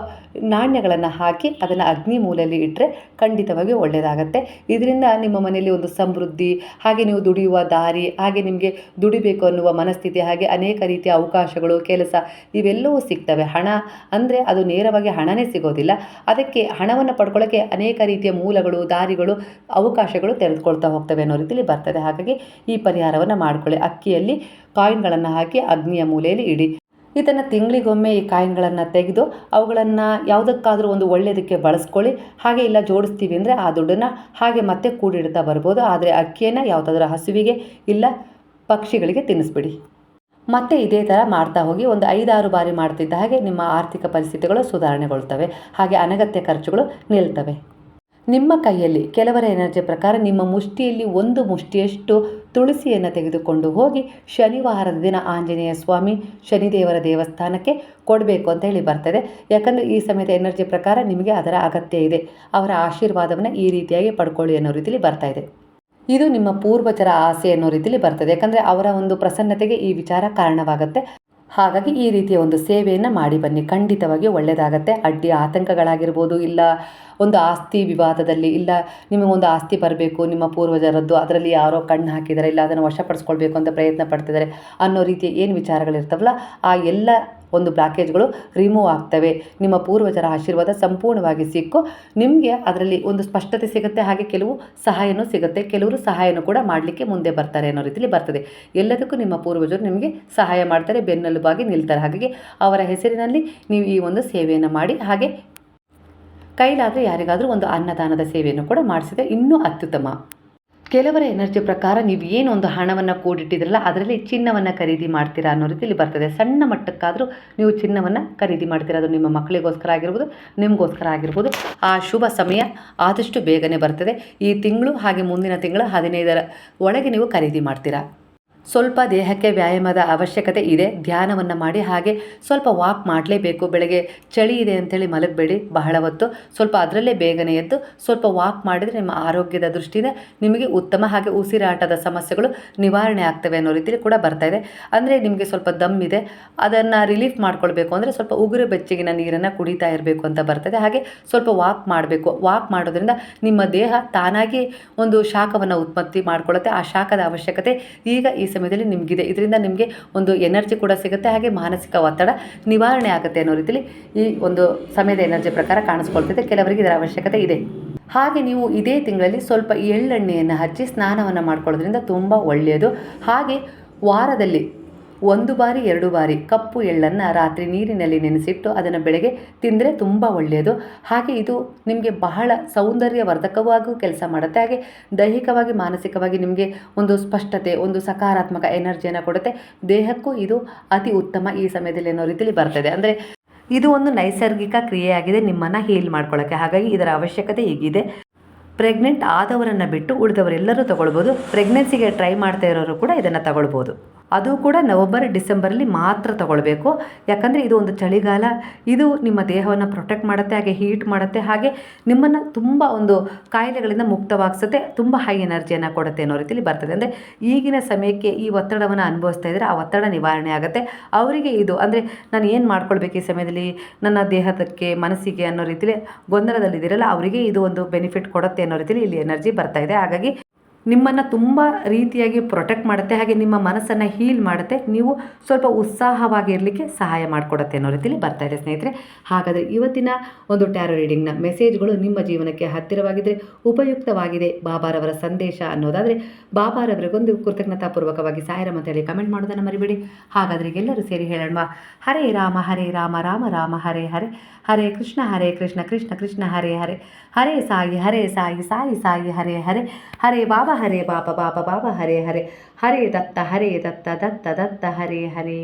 Speaker 1: ನಾಣ್ಯಗಳನ್ನು ಹಾಕಿ ಅದನ್ನು ಅಗ್ನಿ ಮೂಲೆಯಲ್ಲಿ ಇಟ್ಟರೆ ಖಂಡಿತವಾಗಿ ಒಳ್ಳೆಯದಾಗತ್ತೆ ಇದರಿಂದ ನಿಮ್ಮ ಮನೆಯಲ್ಲಿ ಒಂದು ಸಮೃದ್ಧಿ, ಹಾಗೆ ನೀವು ದುಡಿಯುವ ದಾರಿ, ಹಾಗೆ ನಿಮಗೆ ದುಡಿಬೇಕು ಅನ್ನುವ ಮನಸ್ಥಿತಿ, ಹಾಗೆ ಅನೇಕ ರೀತಿಯ ಅವಕಾಶಗಳು, ಕೆಲಸ ಇವೆಲ್ಲವೂ ಸಿಗ್ತವೆ. ಹಣ ಅಂದರೆ ಅದು ನೇರವಾಗಿ ಹಣನೇ ಸಿಗೋದಿಲ್ಲ. ಅದಕ್ಕೆ ಹಣವನ್ನು ಪಡ್ಕೊಳ್ಳೋಕ್ಕೆ ಅನೇಕ ರೀತಿಯ ಮೂಲಗಳು, ದಾರಿಗಳು, ಅವಕಾಶಗಳು ತೆರೆದುಕೊಳ್ತಾ ಹೋಗ್ತವೆ ಅನ್ನೋ ರೀತಿಯಲ್ಲಿ ಬರ್ತದೆ. ಹಾಗಾಗಿ ಈ ಪರಿಹಾರವನ್ನು ಮಾಡ್ಕೊಳ್ಳಿ. ಅಕ್ಕಿಯಲ್ಲಿ ಕಾಯಿನ್ಗಳನ್ನು ಹಾಕಿ ಅಗ್ನಿಯ ಮೂಲೆಯಲ್ಲಿ ಇಡಿ. ಇದನ್ನು ತಿಂಗಳಿಗೊಮ್ಮೆ ಈ ಕಾಯಿನ್ಗಳನ್ನು ತೆಗೆದು ಅವುಗಳನ್ನು ಯಾವುದಕ್ಕಾದರೂ ಒಂದು ಒಳ್ಳೆಯದಕ್ಕೆ ಬಳಸ್ಕೊಳ್ಳಿ. ಹಾಗೆ ಇಲ್ಲ ಜೋಡಿಸ್ತೀವಿ ಅಂದರೆ ಆ ದುಡ್ಡನ್ನು ಹಾಗೆ ಮತ್ತೆ ಕೂಡಿಡ್ತಾ ಬರ್ಬೋದು. ಆದರೆ ಅಕ್ಕಿಯನ್ನು ಯಾವುದಾದ್ರೂ ಹಸುವಿಗೆ ಇಲ್ಲ ಪಕ್ಷಿಗಳಿಗೆ ತಿನ್ನಿಸ್ಬಿಡಿ. ಮತ್ತೆ ಇದೇ ಥರ ಮಾಡ್ತಾ ಹೋಗಿ ಒಂದು ಐದಾರು ಬಾರಿ ಮಾಡ್ತಿದ್ದ ಹಾಗೆ ನಿಮ್ಮ ಆರ್ಥಿಕ ಪರಿಸ್ಥಿತಿಗಳು ಸುಧಾರಣೆಗೊಳ್ತವೆ. ಹಾಗೆ ಅನಗತ್ಯ ಖರ್ಚುಗಳು ನಿಲ್ತವೆ. ನಿಮ್ಮ ಕೈಯಲ್ಲಿ ಕೆಲವರ ಎನರ್ಜಿ ಪ್ರಕಾರ ನಿಮ್ಮ ಮುಷ್ಟಿಯಲ್ಲಿ ಒಂದು ಮುಷ್ಟಿಯಷ್ಟು ತುಳಸಿಯನ್ನು ತೆಗೆದುಕೊಂಡು ಹೋಗಿ ಶನಿವಾರದ ದಿನ ಆಂಜನೇಯ ಸ್ವಾಮಿ ಶನಿದೇವರ ದೇವಸ್ಥಾನಕ್ಕೆ ಕೊಡಬೇಕು ಅಂತ ಹೇಳಿ ಬರ್ತದೆ. ಯಾಕಂದರೆ ಈ ಸಮಯದ ಎನರ್ಜಿ ಪ್ರಕಾರ ನಿಮಗೆ ಅದರ ಅಗತ್ಯ ಇದೆ. ಅವರ ಆಶೀರ್ವಾದವನ್ನು ಈ ರೀತಿಯಾಗಿ ಪಡ್ಕೊಳ್ಳಿ ಅನ್ನೋ ರೀತಿಯಲ್ಲಿ ಬರ್ತಾ ಇದೆ. ಇದು ನಿಮ್ಮ ಪೂರ್ವಜರ ಆಸೆ ಅನ್ನೋ ರೀತಿಯಲ್ಲಿ ಬರ್ತದೆ. ಯಾಕಂದರೆ ಅವರ ಒಂದು ಪ್ರಸನ್ನತೆಗೆ ಈ ವಿಚಾರ ಕಾರಣವಾಗುತ್ತೆ. ಹಾಗಾಗಿ ಈ ರೀತಿಯ ಒಂದು ಸೇವೆಯನ್ನು ಮಾಡಿ ಬನ್ನಿ. ಖಂಡಿತವಾಗಿ ಒಳ್ಳೆಯದಾಗತ್ತೆ ಅಡ್ಡಿ ಆತಂಕಗಳಾಗಿರ್ಬೋದು ಇಲ್ಲ ಒಂದು ಆಸ್ತಿ ವಿವಾದದಲ್ಲಿ ಇಲ್ಲ ನಿಮಗೊಂದು ಆಸ್ತಿ ಬರಬೇಕು, ನಿಮ್ಮ ಪೂರ್ವಜರದ್ದು, ಅದರಲ್ಲಿ ಯಾರೋ ಕಣ್ಣು ಹಾಕಿದ್ದಾರೆ, ಇಲ್ಲ ಅದನ್ನು ವಶಪಡಿಸ್ಕೊಳ್ಬೇಕು ಅಂತ ಪ್ರಯತ್ನ ಪಡ್ತಿದ್ದಾರೆ ಅನ್ನೋ ರೀತಿಯ ಏನು ವಿಚಾರಗಳಿರ್ತವಲ್ಲ, ಆ ಎಲ್ಲ ಒಂದು ಬ್ಲಾಕೇಜ್ಗಳು ರಿಮೂವ್ ಆಗ್ತವೆ. ನಿಮ್ಮ ಪೂರ್ವಜರ ಆಶೀರ್ವಾದ ಸಂಪೂರ್ಣವಾಗಿ ಸಿಕ್ಕು. ನಿಮಗೆ ಅದರಲ್ಲಿ ಒಂದು ಸ್ಪಷ್ಟತೆ ಸಿಗುತ್ತೆ, ಹಾಗೆ ಕೆಲವು ಸಹಾಯನೂ ಸಿಗುತ್ತೆ. ಕೆಲವರು ಸಹಾಯನೂ ಕೂಡ ಮಾಡಲಿಕ್ಕೆ ಮುಂದೆ ಬರ್ತಾರೆ ಅನ್ನೋ ರೀತಿಯಲ್ಲಿ ಬರ್ತದೆ. ಎಲ್ಲದಕ್ಕೂ ನಿಮ್ಮ ಪೂರ್ವಜರು ನಿಮಗೆ ಸಹಾಯ ಮಾಡ್ತಾರೆ, ಬೆನ್ನೆಲುಬಾಗಿ ನಿಲ್ತಾರೆ. ಹಾಗಾಗಿ ಅವರ ಹೆಸರಿನಲ್ಲಿ ನೀವು ಈ ಒಂದು ಸೇವೆಯನ್ನು ಮಾಡಿ, ಹಾಗೆ ಕೈಲಾದರೆ ಯಾರಿಗಾದರೂ ಒಂದು ಅನ್ನದಾನದ ಸೇವೆಯನ್ನು ಕೂಡ ಮಾಡಿಸಿದ್ರೆ ಇನ್ನೂ ಅತ್ಯುತ್ತಮ. ಕೆಲವರ ಎನರ್ಜಿ ಪ್ರಕಾರ ನೀವು ಏನು ಒಂದು ಹಣವನ್ನು ಕೂಡಿಟ್ಟಿದ್ರಲ್ಲ, ಅದರಲ್ಲಿ ಚಿನ್ನವನ್ನು ಖರೀದಿ ಮಾಡ್ತೀರಾ ಅನ್ನೋ ರೀತಿಯಲ್ಲಿ ಬರ್ತದೆ. ಸಣ್ಣ ಮಟ್ಟಕ್ಕಾದರೂ ನೀವು ಚಿನ್ನವನ್ನು ಖರೀದಿ ಮಾಡ್ತೀರಾ. ಅದು ನಿಮ್ಮ ಮಕ್ಕಳಿಗೋಸ್ಕರ ಆಗಿರ್ಬೋದು, ನಿಮಗೋಸ್ಕರ ಆಗಿರ್ಬೋದು. ಆ ಶುಭ ಸಮಯ ಆದಷ್ಟು ಬೇಗನೆ ಬರ್ತದೆ. ಈ ತಿಂಗಳು ಹಾಗೆ ಮುಂದಿನ ತಿಂಗಳು ಹದಿನೈದರ ಒಳಗೆ ನೀವು ಖರೀದಿ ಮಾಡ್ತೀರಾ. ಸ್ವಲ್ಪ ದೇಹಕ್ಕೆ ವ್ಯಾಯಾಮದ ಅವಶ್ಯಕತೆ ಇದೆ, ಧ್ಯಾನವನ್ನು ಮಾಡಿ, ಹಾಗೆ ಸ್ವಲ್ಪ ವಾಕ್ ಮಾಡಲೇಬೇಕು. ಬೆಳಗ್ಗೆ ಚಳಿ ಇದೆ ಅಂಥೇಳಿ ಮಲಗಬೇಡಿ, ಬಹಳ ಹೊತ್ತು. ಸ್ವಲ್ಪ ಅದರಲ್ಲೇ ಬೇಗನೆ ಎದ್ದು ಸ್ವಲ್ಪ ವಾಕ್ ಮಾಡಿದರೆ ನಿಮ್ಮ ಆರೋಗ್ಯದ ದೃಷ್ಟಿಯಿಂದ ನಿಮಗೆ ಉತ್ತಮ ಹಾಗೆ ಉಸಿರಾಟದ ಸಮಸ್ಯೆಗಳು ನಿವಾರಣೆ ಆಗ್ತವೆ ಅನ್ನೋ ರೀತಿಯಲ್ಲಿ ಕೂಡ ಬರ್ತಾ ಇದೆ. ಅಂದರೆ ನಿಮಗೆ ಸ್ವಲ್ಪ ದಮ್ ಇದೆ, ಅದನ್ನು ರಿಲೀಫ್ ಮಾಡ್ಕೊಳ್ಬೇಕು ಅಂದರೆ ಸ್ವಲ್ಪ ಉಗುರು ಬೆಚ್ಚಗಿನ ನೀರನ್ನು ಕುಡಿತಾ ಇರಬೇಕು ಅಂತ ಬರ್ತದೆ. ಹಾಗೆ ಸ್ವಲ್ಪ ವಾಕ್ ಮಾಡಬೇಕು. ವಾಕ್ ಮಾಡೋದ್ರಿಂದ ನಿಮ್ಮ ದೇಹ ತಾನಾಗಿ ಒಂದು ಶಾಖವನ್ನು ಉತ್ಪತ್ತಿ ಮಾಡ್ಕೊಳ್ಳುತ್ತೆ. ಆ ಶಾಖದ ಅವಶ್ಯಕತೆ ಈಗ ಈ ಸಮಯದಲ್ಲಿ ನಿಮಗಿದೆ. ಇದರಿಂದ ನಿಮಗೆ ಒಂದು ಎನರ್ಜಿ ಕೂಡ ಸಿಗುತ್ತೆ. ಹಾಗೆ ಮಾನಸಿಕ ಒತ್ತಡ ನಿವಾರಣೆ ಆಗುತ್ತೆ ಅನ್ನೋ ರೀತಿಯಲ್ಲಿ ಈ ಒಂದು ಸಮಯದ ಎನರ್ಜಿ ಪ್ರಕಾರ ಕಾಣಿಸ್ಕೊಳ್ತಿದೆ. ಕೆಲವರಿಗೆ ಇದರ ಅವಶ್ಯಕತೆ ಇದೆ. ಹಾಗೆ ನೀವು ಇದೇ ತಿಂಗಳಲ್ಲಿ ಸ್ವಲ್ಪ ಎಳ್ಳೆಣ್ಣೆಯನ್ನು ಹಚ್ಚಿ ಸ್ನಾನವನ್ನು ಮಾಡ್ಕೊಳ್ಳೋದ್ರಿಂದ ತುಂಬ ಒಳ್ಳೆಯದು. ಹಾಗೆ ವಾರದಲ್ಲಿ ಒಂದು ಬಾರಿ, ಎರಡು ಬಾರಿ ಕಪ್ಪು ಎಳ್ಳನ್ನು ರಾತ್ರಿ ನೀರಿನಲ್ಲಿ ನೆನೆಸಿಟ್ಟು ಅದನ್ನು ಬೆಳಗ್ಗೆ ತಿಂದರೆ ತುಂಬ ಒಳ್ಳೆಯದು. ಹಾಗೆ ಇದು ನಿಮಗೆ ಬಹಳ ಸೌಂದರ್ಯವರ್ಧಕವಾಗೂ ಕೆಲಸ ಮಾಡುತ್ತೆ. ಹಾಗೆ ದೈಹಿಕವಾಗಿ, ಮಾನಸಿಕವಾಗಿ ನಿಮಗೆ ಒಂದು ಸ್ಪಷ್ಟತೆ, ಒಂದು ಸಕಾರಾತ್ಮಕ ಎನರ್ಜಿಯನ್ನು ಕೊಡುತ್ತೆ. ದೇಹಕ್ಕೂ ಇದು ಅತಿ ಉತ್ತಮ ಈ ಸಮಯದಲ್ಲಿ ಅನ್ನೋ ರೀತಿಯಲ್ಲಿ ಬರ್ತದೆ. ಅಂದರೆ ಇದು ಒಂದು ನೈಸರ್ಗಿಕ ಕ್ರಿಯೆಯಾಗಿದೆ. ನಿಮ್ಮನ್ನು ಹೀಲ್ ಮಾಡ್ಕೊಳ್ಳೋಕ್ಕೆ ಹಾಗಾಗಿ ಇದರ ಅವಶ್ಯಕತೆ ಈಗಿದೆ ಪ್ರೆಗ್ನೆಂಟ್ ಆದವರನ್ನು ಬಿಟ್ಟು ಉಳಿದವರೆಲ್ಲರೂ ತಗೊಳ್ಬೋದು. ಪ್ರೆಗ್ನೆನ್ಸಿಗೆ ಟ್ರೈ ಮಾಡ್ತಾ ಇರೋರು ಕೂಡ ಇದನ್ನು ತಗೊಳ್ಬೋದು. ಅದು ಕೂಡ ನವಂಬರ್, ಡಿಸೆಂಬರಲ್ಲಿ ಮಾತ್ರ ತಗೊಳ್ಬೇಕು. ಯಾಕಂದರೆ ಇದು ಒಂದು ಚಳಿಗಾಲ, ಇದು ನಿಮ್ಮ ದೇಹವನ್ನು ಪ್ರೊಟೆಕ್ಟ್ ಮಾಡುತ್ತೆ, ಹಾಗೆ ಹೀಟ್ ಮಾಡುತ್ತೆ, ಹಾಗೆ ನಿಮ್ಮನ್ನು ತುಂಬ ಒಂದು ಕಾಯಿಲೆಗಳಿಂದ ಮುಕ್ತವಾಗಿಸುತ್ತೆ, ತುಂಬ ಹೈ ಎನರ್ಜಿಯನ್ನು ಕೊಡುತ್ತೆ ಅನ್ನೋ ರೀತಿಯಲ್ಲಿ ಬರ್ತದೆ. ಅಂದರೆ ಈಗಿನ ಸಮಯಕ್ಕೆ ಈ ಒತ್ತಡವನ್ನು ಅನುಭವಿಸ್ತಾ ಇದ್ದರೆ ಆ ಒತ್ತಡ ನಿವಾರಣೆ ಆಗುತ್ತೆ. ಅವರಿಗೆ ಇದು, ಅಂದರೆ ನಾನು ಏನು ಮಾಡ್ಕೊಳ್ಬೇಕು ಈ ಸಮಯದಲ್ಲಿ? ನನ್ನ ದೇಹದಕ್ಕೆ, ಮನಸ್ಸಿಗೆ ಅನ್ನೋ ರೀತಿಯಲ್ಲಿ ಗೊಂದಲದಲ್ಲಿದ್ದೀರಲ್ಲ, ಅವರಿಗೆ ಇದು ಒಂದು ಬೆನಿಫಿಟ್ ಕೊಡುತ್ತೆ ಅನ್ನೋ ರೀತಿಯಲ್ಲಿ ಇಲ್ಲಿ ಎನರ್ಜಿ ಬರ್ತಾ ಇದೆ. ಹಾಗಾಗಿ ನಿಮ್ಮನ್ನು ತುಂಬ ರೀತಿಯಾಗಿ ಪ್ರೊಟೆಕ್ಟ್ ಮಾಡುತ್ತೆ, ಹಾಗೆ ನಿಮ್ಮ ಮನಸ್ಸನ್ನು ಹೀಲ್ ಮಾಡುತ್ತೆ, ನೀವು ಸ್ವಲ್ಪ ಉತ್ಸಾಹವಾಗಿರಲಿಕ್ಕೆ ಸಹಾಯ ಮಾಡಿಕೊಡುತ್ತೆ ಅನ್ನೋ ರೀತಿಯಲ್ಲಿ ಬರ್ತಾ ಇದೆ ಸ್ನೇಹಿತರೆ. ಹಾಗಾದರೆ ಇವತ್ತಿನ ಒಂದು ಟ್ಯಾರೋ ರೀಡಿಂಗ್ನ ಮೆಸೇಜ್ಗಳು ನಿಮ್ಮ ಜೀವನಕ್ಕೆ ಹತ್ತಿರವಾಗಿದ್ದರೆ ಉಪಯುಕ್ತವಾಗಿದೆ ಬಾಬಾರವರ ಸಂದೇಶ ಅನ್ನೋದಾದರೆ, ಬಾಬಾರವರಿಗೊಂದು ಕೃತಜ್ಞತಾಪೂರ್ವಕವಾಗಿ ಸಾಯರಂ ಅಂತ ಹೇಳಿ ಕಮೆಂಟ್ ಮಾಡೋದನ್ನು ಮರಿಬೇಡಿ. ಹಾಗಾದರೆ ಎಲ್ಲರೂ ಸೇರಿ ಹೇಳೋಣ ಹರೇ ರಾಮ ಹರೇ ರಾಮ ರಾಮ ರಾಮ, ಹರೇ ಹರೇ. ಹರೇ ಕೃಷ್ಣ ಹರೇ ಕೃಷ್ಣ ಕೃಷ್ಣ ಕೃಷ್ಣ, ಹರೇ ಹರೇ. ಹರೇ ಸಾಯಿ ಹರೇ ಸಾಯಿ ಸಾಯಿ ಸಾಯಿ, ಹರೇ ಹರೇ. ಹರೇ ಬಾಬಾ ಹರೇ ಬಾಬ ಬಾಬ ಬಾಬ ಹರೇ ಹರೇ. ಹರೇ ದತ್ತ ಹರೇ ದತ್ತ ದತ್ತ ದತ್ತ ಹರೇ ಹರೇ.